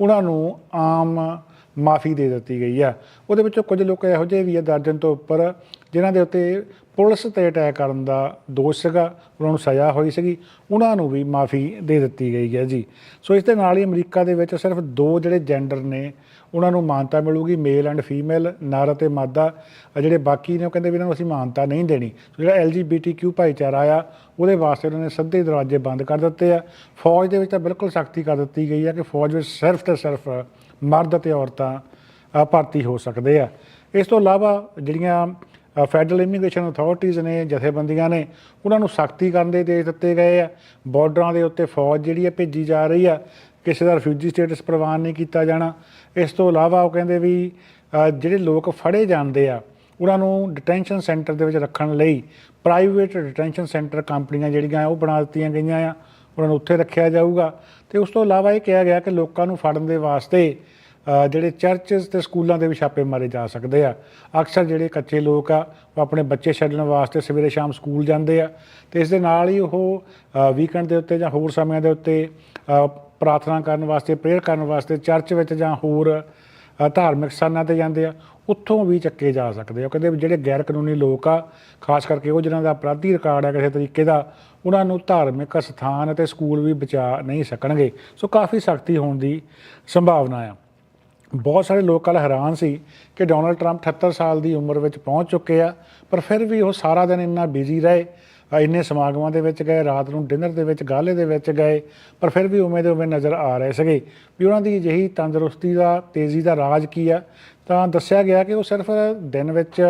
ਉਹਨਾਂ ਨੂੰ ਆਮ ਮਾਫੀ ਦੇ ਦਿੱਤੀ ਗਈ ਆ। ਉਹਦੇ ਵਿੱਚੋਂ ਕੁਝ ਲੋਕ ਇਹੋ ਜਿਹੇ ਵੀ ਆ ਦਰਜਨ ਤੋਂ ਉੱਪਰ, ਜਿਨ੍ਹਾਂ ਦੇ ਉੱਤੇ ਪੁਲਿਸ ਤੇ ਅਟੈਕ ਕਰਨ ਦਾ ਦੋਸ਼ ਸੀਗਾ ਉਹਨਾਂ ਨੂੰ ਸਜ਼ਾ ਹੋਈ ਸੀਗੀ। ਉਹਨਾਂ ਨੂੰ ਵੀ ਮਾਫੀ ਦੇ ਦਿੱਤੀ ਗਈ ਹੈ ਜੀ। ਸੋ ਇਸ ਦੇ ਨਾਲ ਹੀ ਅਮਰੀਕਾ ਦੇ ਵਿੱਚ ਸਿਰਫ ਦੋ ਜਿਹੜੇ ਜੈਂਡਰ ਨੇ, ਉਹਨਾਂ ਨੂੰ ਮਾਨਤਾ ਮਿਲੂਗੀ ਮੇਲ ਐਂਡ ਫੀਮੇਲ ਨਰ ਅਤੇ ਮਾਦਾ। ਜਿਹੜੇ ਬਾਕੀ ਨੇ, ਉਹ ਕਹਿੰਦੇ ਵੀ ਇਹਨਾਂ ਨੂੰ ਅਸੀਂ ਮਾਨਤਾ ਨਹੀਂ ਦੇਣੀ। ਸੋ ਜਿਹੜਾ LGBTQ ਭਾਈਚਾਰਾ ਆ, ਉਹਦੇ ਵਾਸਤੇ ਉਹਨਾਂ ਨੇ ਸਿੱਧੇ ਦਰਵਾਜ਼ੇ ਬੰਦ ਕਰ ਦਿੱਤੇ ਆ। ਫੌਜ ਦੇ ਵਿੱਚ ਤਾਂ ਬਿਲਕੁਲ ਸਖਤੀ ਕਰ ਦਿੱਤੀ ਗਈ ਆ ਕਿ ਫੌਜ ਵਿੱਚ ਸਿਰਫ ਤੇ ਸਿਰਫ ਮਰਦ ਅਤੇ ਔਰਤਾਂ ਭਰਤੀ ਹੋ ਸਕਦੇ ਆ। ਇਸ ਤੋਂ ਇਲਾਵਾ ਜਿਹੜੀਆਂ ਫੈਡਰਲ ਇਮੀਗ੍ਰੇਸ਼ਨ ਅਥਾਰਟੀਆਂ ਨੇ ਜਥੇਬੰਦੀਆਂ ਨੇ ਉਹਨਾਂ ਨੂੰ ਸਖਤੀ ਕਰਨ ਦੇ ਦੇ ਦਿੱਤੇ ਗਏ ਆ। ਬਾਰਡਰਾਂ ਦੇ ਉੱਤੇ ਫੌਜ ਜਿਹੜੀ ਆ ਭੇਜੀ ਜਾ ਰਹੀ ਆ। ਕਿਸੇ ਦਾ ਰਿਫਿਊਜੀ ਸਟੇਟਸ ਪ੍ਰਵਾਨ ਨਹੀਂ ਕੀਤਾ ਜਾਣਾ। ਇਸ ਤੋਂ ਇਲਾਵਾ ਉਹ ਕਹਿੰਦੇ ਵੀ ਜਿਹੜੇ ਲੋਕ ਫੜੇ ਜਾਂਦੇ ਆ, ਉਹਨਾਂ ਨੂੰ ਡਿਟੈਂਸ਼ਨ ਸੈਂਟਰ ਦੇ ਵਿੱਚ ਰੱਖਣ ਲਈ ਪ੍ਰਾਈਵੇਟ ਡਿਟੈਂਸ਼ਨ ਸੈਂਟਰ ਕੰਪਨੀਆਂ ਜਿਹੜੀਆਂ ਉਹ ਬਣਾ ਦਿੱਤੀਆਂ ਗਈਆਂ ਆ। ਉਹਨਾਂ ਨੂੰ ਉੱਥੇ ਰੱਖਿਆ ਜਾਊਗਾ। ਤੇ ਉਸ ਤੋਂ ਇਲਾਵਾ ਇਹ ਕਿਹਾ ਗਿਆ ਕਿ ਲੋਕਾਂ ਨੂੰ ਫੜਨ ਦੇ ਵਾਸਤੇ ਜਿਹੜੇ ਚਰਚਸ ਤੇ ਸਕੂਲਾਂ ਦੇ ਵੀ ਛਾਪੇ ਮਾਰੇ ਜਾ ਸਕਦੇ ਆ। ਅਕਸਰ ਜਿਹੜੇ ਕੱਚੇ ਲੋਕ ਆ, ਉਹ ਆਪਣੇ ਬੱਚੇ ਛੱਡਣ ਵਾਸਤੇ ਸਵੇਰੇ ਸ਼ਾਮ ਸਕੂਲ ਜਾਂਦੇ ਆ ਤੇ ਇਸ ਦੇ ਨਾਲ ਹੀ ਉਹ ਵੀਕਐਂਡ ਦੇ ਉੱਤੇ ਜਾਂ ਹੋਰ ਸਮਿਆਂ ਦੇ ਉੱਤੇ ਪ੍ਰਾਰਥਨਾ ਕਰਨ ਵਾਸਤੇ ਪ੍ਰੇਅਰ ਕਰਨ ਵਾਸਤੇ ਚਰਚ ਵਿੱਚ ਜਾਂ ਹੋਰ ਧਾਰਮਿਕ ਸਥਾਨਾਂ ਤੇ ਜਾਂਦੇ ਆ, ਉੱਥੋਂ ਵੀ ਚੱਕੇ ਜਾ ਸਕਦੇ ਆ। ਕਹਿੰਦੇ ਜਿਹੜੇ ਗੈਰ ਕਾਨੂੰਨੀ ਲੋਕ ਆ, ਖਾਸ ਕਰਕੇ ਉਹ ਜਿਨ੍ਹਾਂ ਦਾ ਅਪਰਾਧੀ ਰਿਕਾਰਡ ਆ ਕਿਸੇ ਤਰੀਕੇ ਦਾ, ਉਹਨਾਂ ਨੂੰ ਧਾਰਮਿਕ ਸਥਾਨ ਅਤੇ ਸਕੂਲ ਵੀ ਬਚਾ ਨਹੀਂ ਸਕਣਗੇ। ਸੋ ਕਾਫੀ ਸਖਤੀ ਹੋਣ ਦੀ ਸੰਭਾਵਨਾ ਆ। ਬਹੁਤ ਸਾਰੇ ਲੋਕ ਕੱਲ੍ਹ ਹੈਰਾਨ ਸੀ ਕਿ ਡੋਨਲਡ ਟਰੰਪ 78 ਸਾਲ ਦੀ ਉਮਰ ਵਿੱਚ ਪਹੁੰਚ ਚੁੱਕੇ ਆ, ਪਰ ਫਿਰ ਵੀ ਉਹ ਸਾਰਾ ਦਿਨ ਇੰਨਾ ਬਿਜ਼ੀ ਰਹੇ ਇੰਨੇ ਸਮਾਗਮਾਂ ਦੇ ਵਿੱਚ ਗਏ, ਰਾਤ ਨੂੰ ਡਿਨਰ ਦੇ ਵਿੱਚ, ਗਾਲੇ ਦੇ ਵਿੱਚ ਗਏ, ਪਰ ਫਿਰ ਵੀ ਉਵੇਂ ਦੇ ਉਵੇਂ ਨਜ਼ਰ ਆ ਰਹੇ ਸੀਗੇ। ਵੀ ਉਹਨਾਂ ਦੀ ਅਜਿਹੀ ਤੰਦਰੁਸਤੀ ਦਾ, ਤੇਜ਼ੀ ਦਾ ਰਾਜ ਕੀ ਆ? ਤਾਂ ਦੱਸਿਆ ਗਿਆ ਕਿ ਉਹ ਸਿਰਫ ਦਿਨ ਵਿੱਚ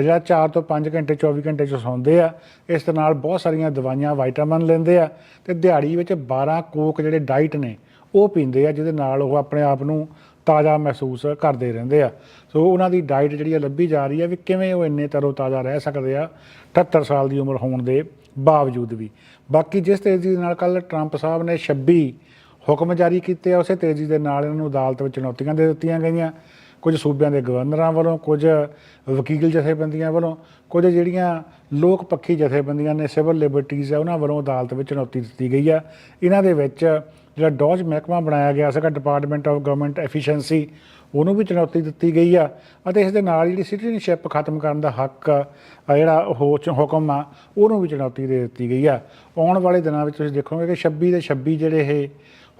ਜਿਹੜਾ 4 ਤੋਂ 5 ਘੰਟੇ 24 ਘੰਟੇ ਚ ਸੌਂਦੇ ਆ। ਇਸ ਦੇ ਨਾਲ ਬਹੁਤ ਸਾਰੀਆਂ ਦਵਾਈਆਂ, ਵਿਟਾਮਿਨ ਲੈਂਦੇ ਆ ਤੇ ਦਿਹਾੜੀ ਵਿੱਚ 12 ਕੋਕ ਜਿਹੜੇ ਡਾਈਟ ਨੇ, ਉਹ ਪੀਂਦੇ ਆ, ਜਿਹਦੇ ਨਾਲ ਉਹ ਆਪਣੇ ਆਪ ਨੂੰ ਤਾਜ਼ਾ ਮਹਿਸੂਸ ਕਰਦੇ ਰਹਿੰਦੇ ਆ। ਸੋ ਉਹਨਾਂ ਦੀ ਡਾਈਟ ਜਿਹੜੀ ਆ ਲੱਭੀ ਜਾ ਰਹੀ ਆ ਵੀ ਕਿਵੇਂ ਉਹ ਇੰਨੇ ਤਰੋ ਤਾਜ਼ਾ ਰਹਿ ਸਕਦੇ ਆ 78 ਸਾਲ ਦੀ ਉਮਰ ਹੋਣ ਦੇ ਬਾਵਜੂਦ ਵੀ। ਬਾਕੀ ਜਿਸ ਤੇਜ਼ੀ ਦੇ ਨਾਲ ਕੱਲ ਟਰੰਪ ਸਾਹਿਬ ਨੇ 26 ਹੁਕਮ ਜਾਰੀ ਕੀਤੇ ਆ, ਉਸੇ ਤੇਜ਼ੀ ਦੇ ਨਾਲ ਇਹਨਾਂ ਨੂੰ ਅਦਾਲਤ ਵਿੱਚ ਚੁਣੌਤੀਆਂ ਦੇ ਦਿੱਤੀਆਂ ਗਈਆਂ। ਕੁਝ ਸੂਬਿਆਂ ਦੇ ਗਵਰਨਰਾਂ ਵੱਲੋਂ, ਕੁਝ ਵਕੀਲ ਜਥੇਬੰਦੀਆਂ ਵੱਲੋਂ, ਕੁਝ ਜਿਹੜੀਆਂ ਲੋਕ ਪੱਖੀ ਜਥੇਬੰਦੀਆਂ ਨੇ, ਸਿਵਲ ਲਿਬਰਟੀਜ਼ ਆ, ਉਹਨਾਂ ਵੱਲੋਂ ਅਦਾਲਤ ਵਿੱਚ ਚੁਣੌਤੀ ਦਿੱਤੀ ਗਈ ਆ। ਇਹਨਾਂ ਦੇ ਵਿੱਚ ਜਿਹੜਾ ਡੌਜ ਮਹਿਕਮਾ ਬਣਾਇਆ ਗਿਆ ਸੀਗਾ ਡਿਪਾਰਟਮੈਂਟ ਆਫ ਗਵਰਨਮੈਂਟ ਐਫੀਸ਼ੀਐਂਸੀ ਉਹਨੂੰ ਵੀ ਚੁਣੌਤੀ ਦਿੱਤੀ ਗਈ ਆ ਅਤੇ ਇਸ ਦੇ ਨਾਲ ਜਿਹੜੀ ਸਿਟੀਜ਼ਨਸ਼ਿਪ ਖਤਮ ਕਰਨ ਦਾ ਹੱਕ ਜਿਹੜਾ ਉਹ ਚ- ਹੁਕਮ ਆ, ਉਹਨੂੰ ਵੀ ਚੁਣੌਤੀ ਦੇ ਦਿੱਤੀ ਗਈ ਆ। ਆਉਣ ਵਾਲੇ ਦਿਨਾਂ ਵਿੱਚ ਤੁਸੀਂ ਦੇਖੋਗੇ ਕਿ 26 ਦੇ 26 ਜਿਹੜੇ ਇਹ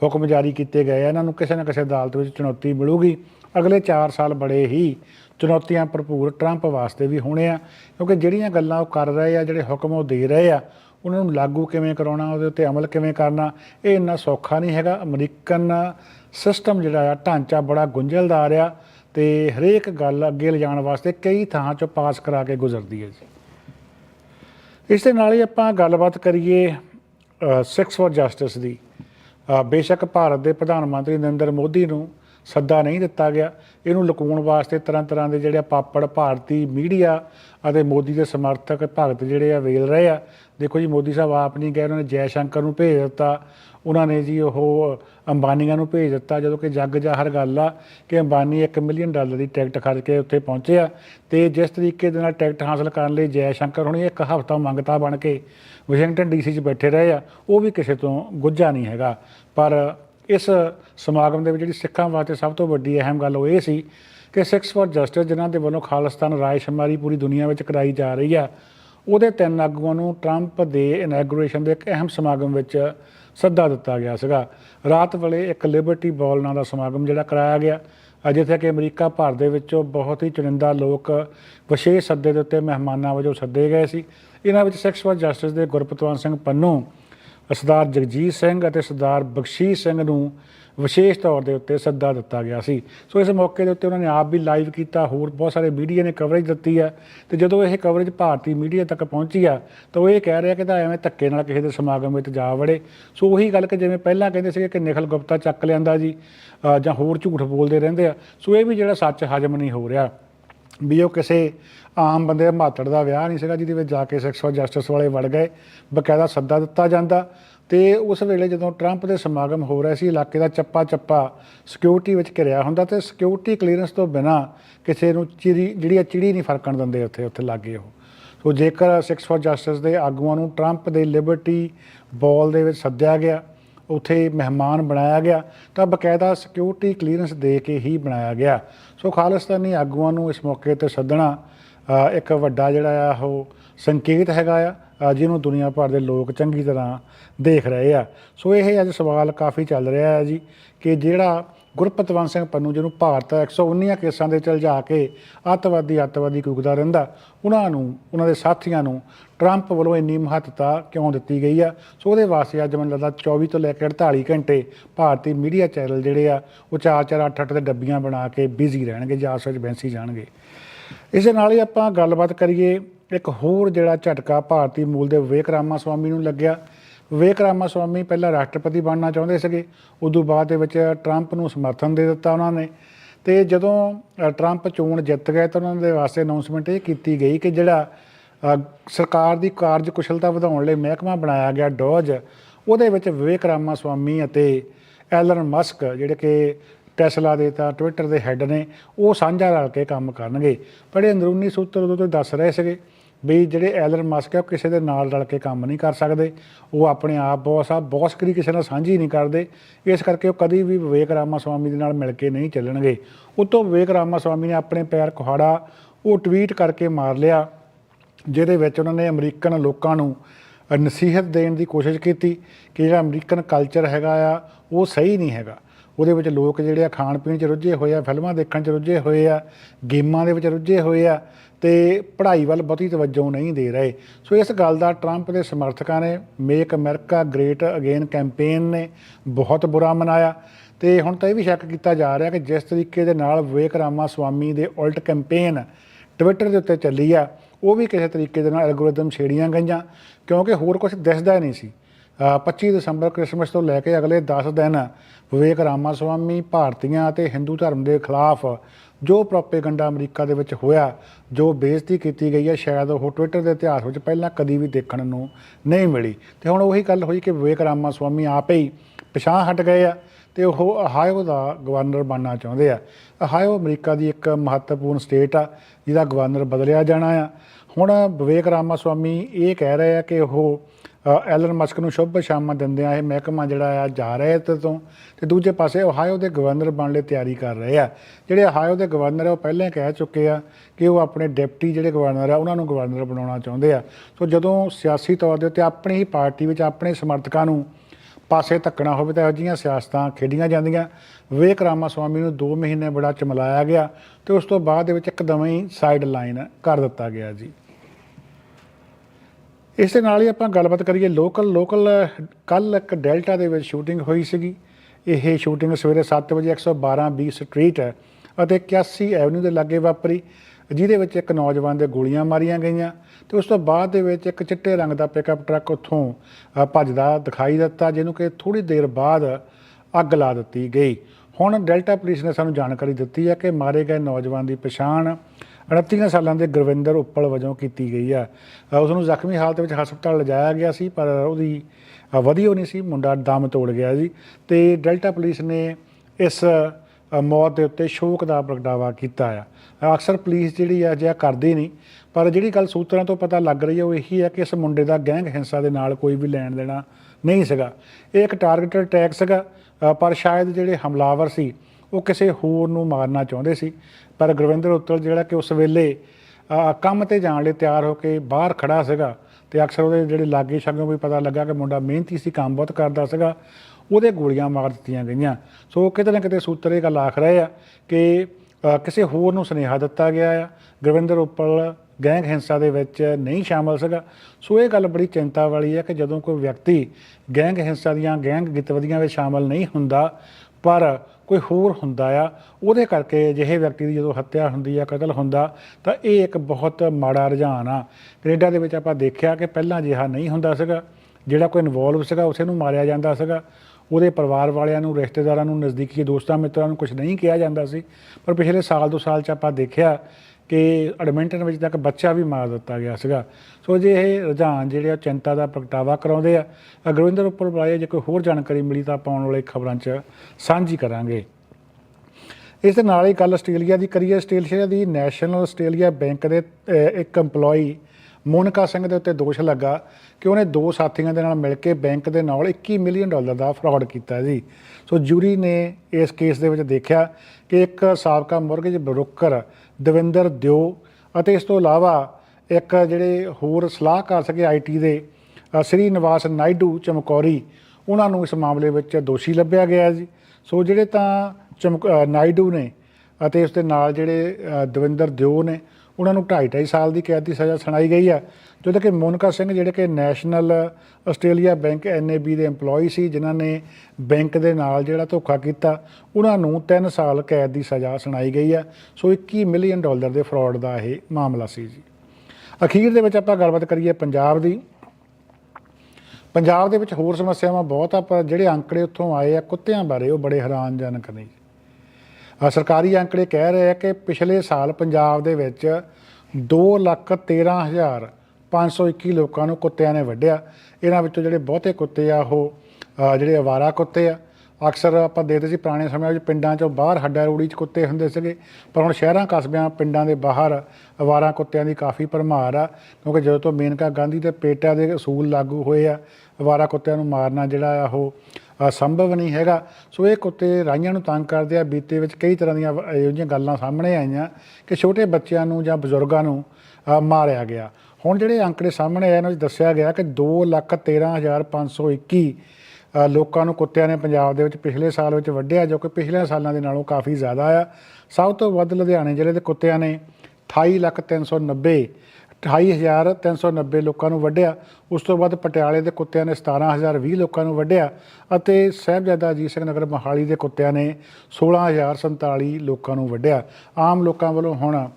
ਹੁਕਮ ਜਾਰੀ ਕੀਤੇ ਗਏ ਆ, ਇਹਨਾਂ ਨੂੰ ਕਿਸੇ ਨਾ ਕਿਸੇ ਅਦਾਲਤ ਵਿੱਚ ਚੁਣੌਤੀ ਮਿਲੂਗੀ। ਅਗਲੇ 4 ਸਾਲ ਬੜੇ ਹੀ ਚੁਣੌਤੀਆਂ ਭਰਪੂਰ ਟਰੰਪ ਵਾਸਤੇ ਵੀ ਹੋਣੇ ਆ, ਕਿਉਂਕਿ ਜਿਹੜੀਆਂ ਗੱਲਾਂ ਉਹ ਕਰ ਰਹੇ ਆ, ਜਿਹੜੇ ਹੁਕਮ ਉਹ ਦੇ ਰਹੇ ਆ ਉਹਨਾਂ ਨੂੰ ਲਾਗੂ ਕਿਵੇਂ ਕਰਾਉਣਾ, ਉਹਦੇ ਉੱਤੇ ਅਮਲ ਕਿਵੇਂ ਕਰਨਾ, ਇਹ ਇੰਨਾ ਸੌਖਾ ਨਹੀਂ ਹੈਗਾ। ਅਮਰੀਕਨ ਸਿਸਟਮ ਜਿਹੜਾ ਆ, ਢਾਂਚਾ ਬੜਾ ਗੁੰਝਲਦਾਰ ਆ ਤੇ ਹਰੇਕ ਗੱਲ ਅੱਗੇ ਲਿਜਾਣ ਵਾਸਤੇ ਕਈ ਥਾਂ 'ਚੋਂ ਪਾਸ ਕਰਾ ਕੇ ਗੁਜ਼ਰਦੀ ਹੈ ਜੀ। ਇਸ ਦੇ ਨਾਲ ਹੀ ਆਪਾਂ ਗੱਲਬਾਤ ਕਰੀਏ ਸਿਕਸ ਫॉर ਜਸਟਿਸ ਦੀ। ਬੇਸ਼ੱਕ ਭਾਰਤ ਦੇ ਪ੍ਰਧਾਨ ਮੰਤਰੀ ਨਰਿੰਦਰ ਮੋਦੀ ਨੂੰ ਸੱਦਾ ਨਹੀਂ ਦਿੱਤਾ ਗਿਆ। ਇਹਨੂੰ ਲੁਕਾਉਣ ਵਾਸਤੇ ਤਰ੍ਹਾਂ ਤਰ੍ਹਾਂ ਦੇ ਜਿਹੜੇ ਪਾਪੜ ਭਾਰਤੀ ਮੀਡੀਆ ਅਤੇ ਮੋਦੀ ਦੇ ਸਮਰਥਕ ਭਗਤ ਜਿਹੜੇ ਆ ਵੇਲ ਰਹੇ ਆ। ਦੇਖੋ ਜੀ, ਮੋਦੀ ਸਾਹਿਬ ਆਪ ਨਹੀਂ ਗਏ, ਉਹਨਾਂ ਨੇ ਜੈ ਸ਼ੰਕਰ ਨੂੰ ਭੇਜ ਦਿੱਤਾ। ਉਹਨਾਂ ਨੇ ਜੀ ਉਹ ਅੰਬਾਨੀਆਂ ਨੂੰ ਭੇਜ ਦਿੱਤਾ, ਜਦੋਂ ਕਿ ਜੱਗ ਜਾਹਰ ਗੱਲ ਆ ਕਿ ਅੰਬਾਨੀ 1 ਮਿਲੀਅਨ ਡਾਲਰ ਦੀ ਟਿਕਟ ਖਰਚ ਕੇ ਉੱਥੇ ਪਹੁੰਚੇ ਆ ਤੇ ਜਿਸ ਤਰੀਕੇ ਦੇ ਨਾਲ ਟਿਕਟ ਹਾਸਲ ਕਰਨ ਲਈ ਜੈ ਸ਼ੰਕਰ ਹੁਣੀ ਇੱਕ ਹਫ਼ਤਾ ਮੰਗਤਾ ਬਣ ਕੇ ਵਾਸ਼ਿੰਗਟਨ ਡੀਸੀ 'ਚ ਬੈਠੇ ਰਹੇ ਆ, ਉਹ ਵੀ ਕਿਸੇ ਤੋਂ ਗੁੱਝਾ ਨਹੀਂ ਹੈਗਾ। ਪਰ ਇਸ ਸਮਾਗਮ ਦੇ ਵਿੱਚ ਜਿਹੜੀ ਸਿੱਖਾਂ ਵਾਸਤੇ ਸਭ ਤੋਂ ਵੱਡੀ ਅਹਿਮ ਗੱਲ ਉਹ ਇਹ ਸੀ ਕਿ ਸਿਕਸ ਫॉर ਜਸਟਿਸ ਜਿਨ੍ਹਾਂ ਦੇ ਵੱਲੋਂ ਖਾਲਿਸਤਾਨ ਰਾਇਸ਼ੁਮਾਰੀ ਪੂਰੀ ਦੁਨੀਆ ਵਿੱਚ ਕਰਾਈ ਜਾ ਰਹੀ ਆ ਉਹਦੇ ਤਿੰਨ ਆਗੂਆਂ ਨੂੰ ਟਰੰਪ ਦੇ ਇਨੈਗੂਰੇਸ਼ਨ ਦੇ ਇੱਕ ਅਹਿਮ ਸਮਾਗਮ ਵਿੱਚ ਸੱਦਾ ਦਿੱਤਾ ਗਿਆ ਸੀਗਾ। ਰਾਤ ਵੇਲੇ ਇੱਕ ਲਿਬਰਟੀ ਬਾਲ ਨਾਂ ਦਾ ਸਮਾਗਮ ਜਿਹੜਾ ਕਰਾਇਆ ਗਿਆ ਅ, ਜਿੱਥੇ ਕਿ ਅਮਰੀਕਾ ਭਰ ਦੇ ਵਿੱਚੋਂ ਬਹੁਤ ਹੀ ਚੁਣਿੰਦਾ ਲੋਕ ਵਿਸ਼ੇਸ਼ ਸੱਦੇ ਦੇ ਉੱਤੇ ਮਹਿਮਾਨਾਂ ਵਜੋਂ ਸੱਦੇ ਗਏ ਸੀ। ਇਹਨਾਂ ਵਿੱਚ ਸਿਕਸ ਫॉर ਜਸਟਿਸ ਦੇ ਗੁਰਪਤਵੰਤ ਸਿੰਘ ਪੰਨੂ ਸਰਦਾਰ ਜਗਜੀਤ ਸਿੰਘ ਅਤੇ ਸਰਦਾਰ ਬਖਸ਼ੀਸ਼ ਸਿੰਘ ਨੂੰ ਵਿਸ਼ੇਸ਼ ਤੌਰ ਦੇ ਉੱਤੇ ਸੱਦਾ ਦਿੱਤਾ ਗਿਆ ਸੀ। ਸੋ ਇਸ ਮੌਕੇ ਦੇ ਉੱਤੇ ਉਹਨਾਂ ਨੇ ਆਪ ਵੀ ਲਾਈਵ ਕੀਤਾ, ਹੋਰ ਬਹੁਤ ਸਾਰੇ ਮੀਡੀਆ ਨੇ ਕਵਰੇਜ ਦਿੱਤੀ ਹੈ ਤੇ ਜਦੋਂ ਇਹ ਕਵਰੇਜ ਭਾਰਤੀ ਮੀਡੀਆ ਤੱਕ ਪਹੁੰਚੀ ਆ, ਤਾਂ ਉਹ ਇਹ ਕਹਿ ਰਿਹਾ ਕਿ ਤਾਂ ਐਵੇਂ ਧੱਕੇ ਨਾਲ ਕਿਸੇ ਦੇ ਸਮਾਗਮ ਵਿੱਚ ਜਾ ਵੜੇ। ਸੋ ਉਹੀ ਗੱਲ ਕਿ ਜਿਵੇਂ ਪਹਿਲਾਂ ਕਹਿੰਦੇ ਸੀਗੇ ਕਿ ਨਿਖਲ ਗੁਪਤਾ ਚੱਕ ਲਿਆਂਦਾ ਜੀ ਜਾਂ ਹੋਰ ਝੂਠ ਬੋਲਦੇ ਰਹਿੰਦੇ ਆ, ਸੋ ਇਹ ਵੀ ਜਿਹੜਾ ਸੱਚ ਹਜਮ ਨਹੀਂ ਹੋ ਰਿਹਾ। ਵੀ ਉਹ ਕਿਸੇ ਆਮ ਬੰਦੇ ਦੇ ਮਾਤੜ ਦਾ ਵਿਆਹ ਨਹੀਂ ਸੀਗਾ, ਜਿਹਦੇ ਵਿੱਚ ਜਾ ਕੇ ਸਿਕਸ ਫॉर ਜਸਟਿਸ ਵਾਲੇ ਵੜ ਗਏ, ਬਕਾਇਦਾ ਸੱਦਾ ਦਿੱਤਾ ਜਾਂਦਾ। ਤੇ ਉਸ ਵੇਲੇ ਜਦੋਂ ਟਰੰਪ ਦੇ ਸਮਾਗਮ ਹੋ ਰਿਹਾ ਸੀ, ਇਲਾਕੇ ਦਾ ਚੱਪਾ ਚੱਪਾ ਸਿਕਿਉਰਿਟੀ ਵਿੱਚ ਘਿਰਿਆ ਹੁੰਦਾ ਤੇ ਸਿਕਿਉਰਿਟੀ ਕਲੀਅਰੈਂਸ ਤੋਂ ਬਿਨਾ ਕਿਸੇ ਨੂੰ ਚਿੜੀ ਜਿਹੜੀ ਆ ਚਿੜੀ ਨਹੀਂ ਫਰਕਣ ਦਿੰਦੇ ਉੱਥੇ ਉੱਥੇ ਲੱਗੇ ਉਹ। ਸੋ ਜੇਕਰ ਸਿਕਸ ਫॉर ਜਸਟਿਸ ਦੇ ਆਗੂਆਂ ਨੂੰ ਟਰੰਪ ਦੇ ਲਿਬਰਟੀ ਬਾਲ ਦੇ ਵਿੱਚ ਸੱਦਿਆ ਗਿਆ ਉੱਥੇ ਮਹਿਮਾਨ ਬਣਾਇਆ ਗਿਆ, ਤਾਂ ਬਕਾਇਦਾ ਸਿਕਿਉਰਿਟੀ ਕਲੀਅਰੈਂਸ ਦੇ ਕੇ ਹੀ ਬਣਾਇਆ ਗਿਆ। ਸੋ ਖਾਲਿਸਤਾਨੀ ਆਗੂਆਂ ਨੂੰ ਇਸ ਮੌਕੇ ਤੇ ਸੱਦਣਾ ਇੱਕ ਵੱਡਾ ਜਿਹੜਾ ਆ, ਉਹ ਸੰਕੇਤ ਹੈਗਾ ਆ ਜਿਹਨੂੰ ਦੁਨੀਆ ਭਰ ਦੇ ਲੋਕ ਚੰਗੀ ਤਰ੍ਹਾਂ ਦੇਖ ਰਹੇ ਆ। ਸੋ ਇਹ ਅੱਜ ਸਵਾਲ ਕਾਫੀ ਚੱਲ ਰਿਹਾ ਹੈ ਜੀ, ਕਿ ਜਿਹੜਾ ਗੁਰਪਤਵੰਤ ਸਿੰਘ ਪੰਨੂ ਜਿਹਨੂੰ ਭਾਰਤ 119 ਕੇਸਾਂ ਦੇ ਚਲ ਕੇ ਅੱਤਵਾਦੀ ਅੱਤਵਾਦੀ ਕੁਗਦਾ ਰਹਿੰਦਾ, ਉਹਨਾਂ ਨੂੰ, ਉਹਨਾਂ ਦੇ ਸਾਥੀਆਂ ਨੂੰ ਟਰੰਪ ਵੱਲੋਂ ਇੰਨੀ ਮਹੱਤਤਾ ਕਿਉਂ ਦਿੱਤੀ ਗਈ ਆ? ਸੋ ਉਹਦੇ ਵਾਸਤੇ ਅੱਜ ਮੈਨੂੰ ਲੱਗਦਾ 24 ਤੋਂ ਲੈ ਕੇ 48 ਘੰਟੇ ਭਾਰਤੀ ਮੀਡੀਆ ਚੈਨਲ ਜਿਹੜੇ ਆ, ਉਹ 4-4 8-8 ਦੇ ਡੱਬੀਆਂ ਬਣਾ ਕੇ ਬਿਜ਼ੀ ਰਹਿਣਗੇ, ਜਾਂ ਆਪਸ ਵਿੱਚ ਬੈਂਸੀ ਜਾਣਗੇ। ਇਸ ਦੇ ਨਾਲ ਹੀ ਆਪਾਂ ਗੱਲਬਾਤ ਕਰੀਏ, ਇੱਕ ਹੋਰ ਜਿਹੜਾ ਝਟਕਾ ਭਾਰਤੀ ਮੂਲ ਦੇ ਵਿਵੇਕ ਰਾਮਾ ਸਵਾਮੀ ਨੂੰ ਲੱਗਿਆ। ਵਿਵੇਕ ਰਾਮਾ ਸਵਾਮੀ ਪਹਿਲਾਂ ਰਾਸ਼ਟਰਪਤੀ ਬਣਨਾ ਚਾਹੁੰਦੇ ਸੀਗੇ। ਉਦੋਂ ਬਾਅਦ ਦੇ ਵਿੱਚ ਟਰੰਪ ਨੂੰ ਸਮਰਥਨ ਦੇ ਦਿੱਤਾ ਉਹਨਾਂ ਨੇ। ਤੇ ਜਦੋਂ ਟਰੰਪ ਚੋਣ ਜਿੱਤ ਗਏ ਤਾਂ ਉਹਨਾਂ ਦੇ ਵਾਸਤੇ ਅਨਾਉਂਸਮੈਂਟ ਇਹ ਕੀਤੀ ਗਈ ਕਿ ਜਿਹੜਾ ਸਰਕਾਰ ਦੀ ਕਾਰਜਕੁਸ਼ਲਤਾ ਵਧਾਉਣ ਲਈ ਮਹਿਕਮਾ ਬਣਾਇਆ ਗਿਆ ਡੋਜ, ਉਹਦੇ ਵਿੱਚ ਵਿਵੇਕ ਰਾਮਾ ਸਵਾਮੀ ਅਤੇ ਐਲਨ ਮਸਕ ਜਿਹੜੇ ਕਿ ਟੈਸਲਾ ਦੇ ਤਾਂ ਟਵਿੱਟਰ ਦੇ ਹੈੱਡ ਨੇ, ਉਹ ਸਾਂਝਾ ਰਲ ਕੇ ਕੰਮ ਕਰਨਗੇ। ਪਰ ਇਹ ਅੰਦਰੂਨੀ ਸੂਤਰ ਉਦੋਂ ਤੋਂ ਦੱਸ ਰਹੇ ਸੀਗੇ। ਵੀ ਜਿਹੜੇ ਐਲਨ ਮਸਕ ਹੈ, ਉਹ ਕਿਸੇ ਦੇ ਨਾਲ ਰਲ ਕੇ ਕੰਮ ਨਹੀਂ ਕਰ ਸਕਦੇ। ਉਹ ਆਪਣੇ ਆਪ ਬੌਸ ਆ ਬੌਸ ਕਰੀ ਕਿਸੇ ਨਾਲ ਸਾਂਝੀ ਨਹੀਂ ਕਰਦੇ। ਇਸ ਕਰਕੇ ਉਹ ਕਦੀ ਵੀ ਵਿਵੇਕ ਰਾਮਾ ਸਵਾਮੀ ਦੇ ਨਾਲ ਮਿਲ ਕੇ ਨਹੀਂ ਚੱਲਣਗੇ। ਉਤੋਂ ਵਿਵੇਕ ਰਾਮਾ ਸਵਾਮੀ ਨੇ ਆਪਣੇ ਪੈਰ ਕੁਹਾੜਾ, ਉਹ ਟਵੀਟ ਕਰਕੇ ਮਾਰ ਲਿਆ, ਜਿਹਦੇ ਵਿੱਚ ਉਹਨਾਂ ਨੇ ਅਮਰੀਕਨ ਲੋਕਾਂ ਨੂੰ ਨਸੀਹਤ ਦੇਣ ਦੀ ਕੋਸ਼ਿਸ਼ ਕੀਤੀ ਕਿ ਜਿਹੜਾ ਅਮਰੀਕਨ ਕਲਚਰ ਹੈਗਾ ਆ, ਉਹ ਸਹੀ ਨਹੀਂ ਹੈਗਾ। ਉਹਦੇ ਵਿੱਚ ਲੋਕ ਜਿਹੜੇ ਆ ਖਾਣ ਪੀਣ 'ਚ ਰੁੱਝੇ ਹੋਏ ਆ, ਫਿਲਮਾਂ ਦੇਖਣ 'ਚ ਰੁੱਝੇ ਹੋਏ ਆ, ਗੇਮਾਂ ਦੇ ਵਿੱਚ ਰੁੱਝੇ ਹੋਏ ਆ ਤੇ ਪੜ੍ਹਾਈ ਵੱਲ ਬਹੁਤੀ ਤਵੱਜੋ ਨਹੀਂ ਦੇ ਰਹੇ। ਸੋ ਇਸ ਗੱਲ ਦਾ ਟਰੰਪ ਦੇ ਸਮਰਥਕਾਂ ਨੇ make America great again campaign ਨੇ ਬਹੁਤ ਬੁਰਾ ਮਨਾਇਆ ਤੇ ਹੁਣ ਤਾਂ ਇਹ ਵੀ ਸ਼ੱਕ ਕੀਤਾ ਜਾ ਰਿਹਾ ਕਿ ਜਿਸ ਤਰੀਕੇ ਦੇ ਨਾਲ ਵਿਵੇਕ ਰਾਮਾ ਸਵਾਮੀ ਦੇ ਉਲਟ ਕੈਂਪੇਨ ਟਵਿੱਟਰ ਦੇ ਉੱਤੇ ਚੱਲੀ ਆ, ਉਹ ਵੀ ਕਿਸੇ ਤਰੀਕੇ ਦੇ ਨਾਲ ਐਲਗੋਰਿਦਮ ਛੇੜੀਆਂ ਗਈਆਂ ਕਿਉਂਕਿ ਹੋਰ ਕੁਝ ਦਿਸਦਾ ਨਹੀਂ ਸੀ। 25 ਦਸੰਬਰ ਕ੍ਰਿਸਮਸ ਤੋਂ ਲੈ ਕੇ ਅਗਲੇ 10 ਦਿਨ ਵਿਵੇਕ ਰਾਮਾ ਸਵਾਮੀ ਭਾਰਤੀਆਂ ਅਤੇ ਹਿੰਦੂ ਧਰਮ ਦੇ ਖਿਲਾਫ ਜੋ ਪ੍ਰੋਪੇਗੰਡਾ ਅਮਰੀਕਾ ਦੇ ਵਿੱਚ ਹੋਇਆ, ਜੋ ਬੇਇੱਜ਼ਤੀ ਕੀਤੀ ਗਈ ਹੈ, ਸ਼ਾਇਦ ਉਹ ਟਵਿੱਟਰ ਦੇ ਇਤਿਹਾਸ ਵਿੱਚ ਪਹਿਲਾਂ ਕਦੀ ਵੀ ਦੇਖਣ ਨੂੰ ਨਹੀਂ ਮਿਲੀ। ਤੇ ਹੁਣ ਉਹੀ ਗੱਲ ਹੋਈ ਕਿ ਵਿਵੇਕ ਰਾਮਾ ਸਵਾਮੀ ਆਪੇ ਹੀ ਪਿਛਾਂਹ ਹਟ ਗਏ ਆ ਤੇ ਉਹ ਅਹਾਇਓ ਦਾ ਗਵਰਨਰ ਬਣਨਾ ਚਾਹੁੰਦੇ ਆ। ਅਹਾਇਓ ਅਮਰੀਕਾ ਦੀ ਇੱਕ ਮਹੱਤਵਪੂਰਨ ਸਟੇਟ ਆ, ਜਿਹਦਾ ਗਵਰਨਰ ਬਦਲਿਆ ਜਾਣਾ ਆ। ਹੁਣ ਵਿਵੇਕ ਰਾਮਾ ਸਵਾਮੀ ਇਹ ਕਹਿ ਰਹੇ ਆ ਕਿ ਉਹ ਐਲਨ ਮਸਕ ਨੂੰ ਸ਼ੁਭ ਸ਼ਾਮਾਂ ਦਿੰਦਿਆਂ ਇਹ ਮਹਿਕਮਾ ਜਿਹੜਾ ਆ ਜਾ ਰਿਹਾ ਤੇ ਤੋਂ। ਤੇ ਦੂਜੇ ਪਾਸੇ ਓਹਾਇਓ ਦੇ ਗਵਰਨਰ ਬਣਨ ਲਈ ਤਿਆਰੀ ਕਰ ਰਹੇ ਆ। ਜਿਹੜੇ ਓਹਾਇਓ ਦੇ ਗਵਰਨਰ ਆ, ਉਹ ਪਹਿਲਾਂ ਹੀ ਕਹਿ ਚੁੱਕੇ ਆ ਕਿ ਉਹ ਆਪਣੇ ਡਿਪਟੀ ਜਿਹੜੇ ਗਵਰਨਰ ਆ, ਉਹਨਾਂ ਨੂੰ ਗਵਰਨਰ ਬਣਾਉਣਾ ਚਾਹੁੰਦੇ ਆ। ਸੋ ਜਦੋਂ ਸਿਆਸੀ ਤੌਰ ਦੇ ਉੱਤੇ ਆਪਣੀ ਹੀ ਪਾਰਟੀ ਵਿੱਚ ਆਪਣੇ ਸਮਰਥਕਾਂ ਨੂੰ ਪਾਸੇ ਧੱਕਣਾ ਹੋਵੇ ਤਾਂ ਇਹੋ ਜਿਹੀਆਂ ਸਿਆਸਤਾਂ ਖੇਡੀਆਂ ਜਾਂਦੀਆਂ। ਵਿਵੇਕ ਰਾਮਾ ਸਵਾਮੀ ਨੂੰ 2 ਮਹੀਨੇ ਬੜਾ ਚਮਲਾਇਆ ਗਿਆ ਤੇ ਉਸ ਤੋਂ ਬਾਅਦ ਦੇ ਵਿੱਚ ਇੱਕਦਮ ਹੀ ਸਾਈਡ ਲਾਈਨ ਕਰ ਦਿੱਤਾ ਗਿਆ ਜੀ। ਇਸ ਦੇ ਨਾਲ ਹੀ ਆਪਾਂ ਗੱਲਬਾਤ ਕਰੀਏ ਲੋਕਲ ਲੋਕਲ ਕੱਲ ਇੱਕ ਡੈਲਟਾ ਦੇ ਵਿੱਚ ਸ਼ੂਟਿੰਗ ਹੋਈ ਸੀਗੀ। ਇਹ ਸ਼ੂਟਿੰਗ ਸਵੇਰੇ 7 ਵਜੇ 112 ਬੀ ਸਟਰੀਟ ਅਤੇ 81 ਐਵਨਿਊ ਦੇ ਲਾਗੇ ਵਾਪਰੀ, ਜਿਹਦੇ ਵਿੱਚ ਇੱਕ ਨੌਜਵਾਨ ਦੇ ਗੋਲੀਆਂ ਮਾਰੀਆਂ ਗਈਆਂ ਤੇ ਉਸ ਤੋਂ ਬਾਅਦ ਦੇ ਵਿੱਚ ਇੱਕ ਚਿੱਟੇ ਰੰਗ ਦਾ ਪਿਕਅਪ ਟਰੱਕ ਉੱਥੋਂ ਭੱਜਦਾ ਦਿਖਾਈ ਦਿੱਤਾ, ਜਿਹਨੂੰ ਕਿ ਥੋੜੀ ਦੇਰ ਬਾਅਦ ਅੱਗ ਲਾ ਦਿੱਤੀ ਗਈ। ਹੁਣ ਡੈਲਟਾ ਪੁਲਿਸ ਨੇ ਸਾਨੂੰ ਜਾਣਕਾਰੀ ਦਿੱਤੀ ਹੈ ਕਿ ਮਾਰੇ ਗਏ ਨੌਜਵਾਨ ਦੀ ਪਛਾਣ 38 ਸਾਲਾਂ ਦੇ ਗੁਰਵਿੰਦਰ ਉੱਪਲ ਵਜੋਂ ਕੀਤੀ ਗਈ ਆ। ਅ, ਉਸ ਨੂੰ ਜ਼ਖਮੀ ਹਾਲਤ ਵਿੱਚ ਹਸਪਤਾਲ ਲਿਜਾਇਆ ਗਿਆ ਸੀ ਪਰ ਉਹਦੀ ਵਧੀਆ ਨਹੀਂ ਸੀ ਮੁੰਡਾ ਦਮ ਤੋੜ ਗਿਆ ਜੀ। ਤੇ ਡੈਲਟਾ ਪੁਲਿਸ ਨੇ ਇਸ ਮੌਤ ਦੇ ਉੱਤੇ ਸ਼ੋਕ ਦਾ ਪ੍ਰਗਟਾਵਾ ਕੀਤਾ ਆ। ਅਕਸਰ ਪੁਲਿਸ ਜਿਹੜੀ ਆ ਜਿਆ ਕਰਦੀ ਨਹੀਂ ਪਰ ਜਿਹੜੀ ਗੱਲ ਸੂਤਰਾਂ ਤੋਂ ਪਤਾ ਲੱਗ ਰਹੀ ਹੈ ਉਹ ਇਹੀ ਹੈ ਕਿ ਇਸ ਮੁੰਡੇ ਦਾ ਗੈਂਗ ਹਿੰਸਾ ਦੇ ਨਾਲ ਕੋਈ ਵੀ ਲੈਣ ਦੇਣਾ ਨਹੀਂ ਸੀਗਾ। ਇਹ ਇੱਕ ਟਾਰਗੇਟਡ ਅਟੈਕ ਸੀਗਾ ਪਰ ਸ਼ਾਇਦ ਜਿਹੜੇ ਹਮਲਾਵਰ ਸੀ ਉਹ ਕਿਸੇ ਹੋਰ ਨੂੰ ਮਾਰਨਾ ਚਾਹੁੰਦੇ ਸੀ। ਪਰ ਗੁਰਵਿੰਦਰ ਉੱਤਲ ਜਿਹੜਾ ਕਿ ਉਸ ਵੇਲੇ ਕੰਮ ਤੇ ਜਾਣ ਲਈ ਤਿਆਰ ਹੋ ਕੇ ਬਾਹਰ ਖੜਾ ਸੀਗਾ ਤੇ ਅਕਸਰ ਉਹਦੇ ਜਿਹੜੇ ਲਾਗੇ ਛਾਗੇ ਵੀ ਪਤਾ ਲੱਗਾ ਕਿ ਮੁੰਡਾ ਮਿਹਨਤੀ ਸੀ, ਕੰਮ ਬਹੁਤ ਕਰਦਾ ਸੀਗਾ, ਉਹਦੇ ਗੋਲੀਆਂ ਮਾਰ ਦਿੱਤੀਆਂ ਗਈਆਂ। ਸੋ ਕਿਤੇ ਨਾ ਕਿਤੇ ਸੂਤਰ ਇਹ ਗੱਲ ਆਖ ਰਹੇ ਆ ਕਿ ਕਿਸੇ ਹੋਰ ਨੂੰ ਸੁਨੇਹਾ ਦਿੱਤਾ ਗਿਆ ਆ। ਗੁਰਵਿੰਦਰ ਉੱਪਲ ਗੈਂਗ ਹਿੰਸਾ ਦੇ ਵਿੱਚ ਨਹੀਂ ਸ਼ਾਮਲ ਸੀਗਾ। ਸੋ ਇਹ ਗੱਲ ਬੜੀ ਚਿੰਤਾ ਵਾਲੀ ਹੈ ਕਿ ਜਦੋਂ ਕੋਈ ਵਿਅਕਤੀ ਗੈਂਗ ਹਿੰਸਾ ਦੀਆਂ ਗੈਂਗ ਗਤੀਵਿਧੀਆਂ ਵਿੱਚ ਸ਼ਾਮਲ ਨਹੀਂ ਹੁੰਦਾ, ਪਰ ਕੋਈ ਹੋਰ ਹੁੰਦਾ ਆ, ਉਹਦੇ ਕਰਕੇ ਅਜਿਹੇ ਵਿਅਕਤੀ ਦੀ ਜਦੋਂ ਹੱਤਿਆ ਹੁੰਦੀ ਆ, ਕਤਲ ਹੁੰਦਾ, ਤਾਂ ਇਹ ਇੱਕ ਬਹੁਤ ਮਾੜਾ ਰੁਝਾਨ ਆ। ਕੈਨੇਡਾ ਦੇ ਵਿੱਚ ਆਪਾਂ ਦੇਖਿਆ ਕਿ ਪਹਿਲਾਂ ਅਜਿਹਾ ਨਹੀਂ ਹੁੰਦਾ ਸੀਗਾ। ਜਿਹੜਾ ਕੋਈ ਇਨਵੋਲਵ ਸੀਗਾ, ਉਸੇ ਨੂੰ ਮਾਰਿਆ ਜਾਂਦਾ ਸੀਗਾ। ਉਹਦੇ ਪਰਿਵਾਰ ਵਾਲਿਆਂ ਨੂੰ, ਰਿਸ਼ਤੇਦਾਰਾਂ ਨੂੰ, ਨਜ਼ਦੀਕੀ ਦੋਸਤਾਂ ਮਿੱਤਰਾਂ ਨੂੰ ਕੁਝ ਨਹੀਂ ਕਿਹਾ ਜਾਂਦਾ ਸੀ। ਪਰ ਪਿਛਲੇ ਸਾਲ ਦੋ ਸਾਲ ਚ ਆਪਾਂ ਦੇਖਿਆ ਕਿ ਐਡਮਿੰਟਨ ਵਿੱਚ ਤੱਕ ਬੱਚਾ ਵੀ ਮਾਰ ਦਿੱਤਾ ਗਿਆ ਸੀਗਾ। ਸੋ ਜੇ ਇਹ ਰੁਝਾਨ ਜਿਹੜੇ ਆ, ਚਿੰਤਾ ਦਾ ਪ੍ਰਗਟਾਵਾ ਕਰਾਉਂਦੇ ਆ, ਅਗਰਵਿੰਦਰ ਉੱਪਰ ਬਾਰੇ ਜੇ ਕੋਈ ਹੋਰ ਜਾਣਕਾਰੀ ਮਿਲੀ ਤਾਂ ਆਪਾਂ ਆਉਣ ਵਾਲੇ ਖਬਰਾਂ 'ਚ ਸਾਂਝੀ ਕਰਾਂਗੇ। ਇਸ ਦੇ ਨਾਲ ਹੀ ਕੱਲ ਆਸਟ੍ਰੇਲੀਆ ਦੀ, ਕਰੀਏ ਆਸਟ੍ਰੇਲੀਆ ਦੀ ਨੈਸ਼ਨਲ ਆਸਟ੍ਰੇਲੀਆ ਬੈਂਕ ਦੇ ਇੱਕ EMPLOYE ਮੋਨਿਕਾ ਸਿੰਘ ਦੇ ਉੱਤੇ ਦੋਸ਼ ਲੱਗਾ ਕਿ ਉਹਨੇ ਦੋ ਸਾਥੀਆਂ ਦੇ ਨਾਲ ਮਿਲ ਕੇ ਬੈਂਕ ਦੇ ਨਾਲ 21 ਮਿਲੀਅਨ ਡਾਲਰ ਦਾ ਫਰਾਡ ਕੀਤਾ ਜੀ। ਸੋ ਜੂਰੀ ਨੇ ਇਸ ਕੇਸ ਦੇ ਵਿੱਚ ਦੇਖਿਆ ਕਿ ਇੱਕ ਸਾਬਕਾ ਮੁਰਗੇਜ ਬਰੋਕਰ ਦਵਿੰਦਰ ਦਿਓ ਅਤੇ ਇਸ ਤੋਂ ਇਲਾਵਾ ਇੱਕ ਜਿਹੜੇ ਹੋਰ ਸਲਾਹਕਾਰ ਸਕੇ ਆਈਟੀ ਦੇ ਅ, ਸ੍ਰੀ ਨਿਵਾਸ ਨਾਇਡੂ ਚਮਕੌਰੀ ਉਹਨਾਂ ਨੂੰ ਇਸ ਮਾਮਲੇ ਵਿੱਚ ਦੋਸ਼ੀ ਲੱਭਿਆ ਗਿਆ ਜੀ। ਸੋ ਜਿਹੜੇ ਤਾਂ ਚਮਕ ਨਾਇਡੂ ਨੇ ਅਤੇ ਉਸ ਦੇ ਨਾਲ ਜਿਹੜੇ ਦਵਿੰਦਰ ਦਿਓ ਨੇ ਉਹਨਾਂ ਨੂੰ 2.5 ਸਾਲ ਦੀ ਕੈਦ ਦੀ ਸਜ਼ਾ ਸੁਣਾਈ ਗਈ ਹੈ ਜਦੋਂ ਕਿ ਮੋਨਕਾ ਸਿੰਘ ਜਿਹੜੇ ਕਿ ਨੈਸ਼ਨਲ ਆਸਟ੍ਰੇਲੀਆ ਬੈਂਕ ਐਨਏਬੀ ਦੇ EMPLOYE ਸੀ ਜਿਨ੍ਹਾਂ ਨੇ ਬੈਂਕ ਦੇ ਨਾਲ ਜਿਹੜਾ ਧੋਖਾ ਕੀਤਾ ਉਹਨਾਂ ਨੂੰ 3 ਸਾਲ ਕੈਦ ਦੀ ਸਜ਼ਾ ਸੁਣਾਈ ਗਈ ਹੈ ਸੋ 21 ਮਿਲੀਅਨ ਡਾਲਰ ਦੇ ਫਰਾਡ ਦਾ ਇਹ ਮਾਮਲਾ ਸੀ ਜੀ। ਅਖੀਰ ਦੇ ਵਿੱਚ ਆਪਾਂ ਗੱਲਬਾਤ ਕਰੀਏ ਪੰਜਾਬ ਦੀ। ਪੰਜਾਬ ਦੇ ਵਿੱਚ ਹੋਰ ਸਮੱਸਿਆਵਾਂ ਬਹੁਤ ਆ ਪਰ ਜਿਹੜੇ ਅੰਕੜੇ ਉੱਥੋਂ ਆਏ ਆ ਕੁੱਤਿਆਂ ਬਾਰੇ ਉਹ ਬੜੇ ਹੈਰਾਨਜਨਕ ਨੇ। ਅ, ਸਰਕਾਰੀ ਅੰਕੜੇ ਕਹਿ ਰਹੇ ਆ ਕਿ ਪਿਛਲੇ ਸਾਲ ਪੰਜਾਬ ਦੇ ਵਿੱਚ 213521 ਲੋਕਾਂ ਨੂੰ ਕੁੱਤਿਆਂ ਨੇ ਵੱਢਿਆ। ਇਹਨਾਂ ਵਿੱਚੋਂ ਜਿਹੜੇ ਬਹੁਤੇ ਕੁੱਤੇ ਆ, ਉਹ ਜਿਹੜੇ ਅਵਾਰਾ ਕੁੱਤੇ ਆ, ਅਕਸਰ ਆਪਾਂ ਦੇਖਦੇ ਸੀ ਪੁਰਾਣੇ ਸਮਿਆਂ ਵਿੱਚ ਪਿੰਡਾਂ 'ਚੋਂ ਬਾਹਰ ਹੱਡਾ ਰੂੜੀ 'ਚ ਕੁੱਤੇ ਹੁੰਦੇ ਸੀਗੇ, ਪਰ ਹੁਣ ਸ਼ਹਿਰਾਂ ਕਸਬਿਆਂ ਪਿੰਡਾਂ ਦੇ ਬਾਹਰ ਅਵਾਰਾ ਕੁੱਤਿਆਂ ਦੀ ਕਾਫੀ ਭਰਮਾਰ ਆ, ਕਿਉਂਕਿ ਜਦੋਂ ਤੋਂ ਮੇਨਕਾ ਗਾਂਧੀ ਤੇ ਪੇਟਾ ਦੇ ਅਸੂਲ ਲਾਗੂ ਹੋਏ ਆ, ਅਵਾਰਾ ਕੁੱਤਿਆਂ ਨੂੰ ਮਾਰਨਾ ਜਿਹੜਾ ਆ ਉਹ ਸੰਭਵ ਨਹੀਂ ਹੈਗਾ। ਸੋ ਇਹ ਕੁੱਤੇ ਰਾਈਆਂ ਨੂੰ ਤੰਗ ਕਰਦੇ ਆ। ਬੀਤੇ ਵਿੱਚ ਕਈ ਤਰ੍ਹਾਂ ਦੀਆਂ ਇਹੋ ਜਿਹੀਆਂ ਗੱਲਾਂ ਸਾਹਮਣੇ ਆਈਆਂ ਕਿ ਛੋਟੇ ਬੱਚਿਆਂ ਨੂੰ ਜਾਂ ਬਜ਼ੁਰਗਾਂ ਨੂੰ ਮਾਰਿਆ ਗਿਆ। ਹੁਣ ਜਿਹੜੇ ਅੰਕੜੇ ਸਾਹਮਣੇ ਆਏ ਇਹਨਾਂ ਵਿੱਚ ਦੱਸਿਆ ਗਿਆ ਕਿ 213521 ਅ, ਲੋਕਾਂ ਨੂੰ ਕੁੱਤਿਆਂ ਨੇ ਪੰਜਾਬ ਦੇ ਵਿੱਚ ਪਿਛਲੇ ਸਾਲ ਵਿੱਚ ਵੱਢਿਆ ਜੋ ਕਿ ਪਿਛਲੇ ਸਾਲਾਂ ਦੇ ਨਾਲੋਂ ਕਾਫੀ ਜ਼ਿਆਦਾ ਆ। ਸਭ ਤੋਂ ਵੱਧ ਲੁਧਿਆਣੇ ਜ਼ਿਲ੍ਹੇ ਦੇ ਕੁੱਤਿਆਂ ਨੇ 28390 28390 ਲੋਕਾਂ ਨੂੰ ਵੱਢਿਆ। ਉਸ ਤੋਂ ਬਾਅਦ ਪਟਿਆਲੇ ਦੇ ਕੁੱਤਿਆਂ ਨੇ 17020 ਲੋਕਾਂ ਨੂੰ ਵੱਢਿਆ ਅਤੇ ਸਾਹਿਬਜ਼ਾਦਾ ਅਜੀਤ ਸਿੰਘ ਨਗਰ ਮੋਹਾਲੀ ਦੇ ਕੁੱਤਿਆਂ ਨੇ 16047 ਲੋਕਾਂ ਨੂੰ ਵੱਢਿਆ। ਆਮ ਲੋਕਾਂ ਵੱਲੋਂ ਹੁਣ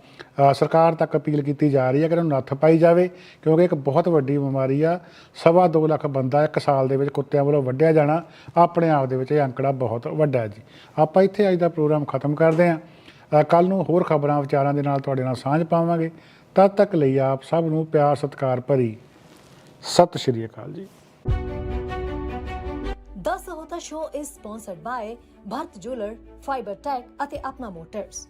ਸਰਕਾਰ ਤੱਕ ਅਪੀਲ ਕੀਤੀ ਜਾ ਰਹੀ ਹੈ ਕਿ ਇਹਨਾਂ ਨੂੰ ਨੱਥ ਪਾਈ ਜਾਵੇ, ਕਿਉਂਕਿ ਇੱਕ ਬਹੁਤ ਵੱਡੀ ਬਿਮਾਰੀ ਆ। ਸਵਾ ਦੋ ਲੱਖ ਬੰਦਾ ਇੱਕ ਸਾਲ ਦੇ ਵਿੱਚ ਕੁੱਤਿਆਂ ਵੱਲੋਂ ਵੱਢਿਆ ਜਾਣਾ, ਆਪਣੇ ਆਪ ਦੇ ਵਿੱਚ ਇਹ ਅੰਕੜਾ ਬਹੁਤ ਵੱਡਾ ਹੈ ਜੀ। ਆਪਾਂ ਇੱਥੇ ਅੱਜ ਦਾ ਪ੍ਰੋਗਰਾਮ ਖਤਮ ਕਰਦੇ ਹਾਂ। ਕੱਲ ਨੂੰ ਹੋਰ ਖਬਰਾਂ ਵਿਚਾਰਾਂ ਦੇ ਨਾਲ ਤੁਹਾਡੇ ਨਾਲ ਸਾਂਝ ਪਾਵਾਂਗੇ। ਤਦ ਤੱਕ ਲਈ ਆਪ ਸਭ ਨੂੰ ਪਿਆਰ ਸਤਿਕਾਰ ਭਰੀ Sat Sri Akal ji the Sahota show is sponsored by Bharat jeweller fibre tech ਅਤੇ ਆਪਣਾ ਮੋਟਰਸ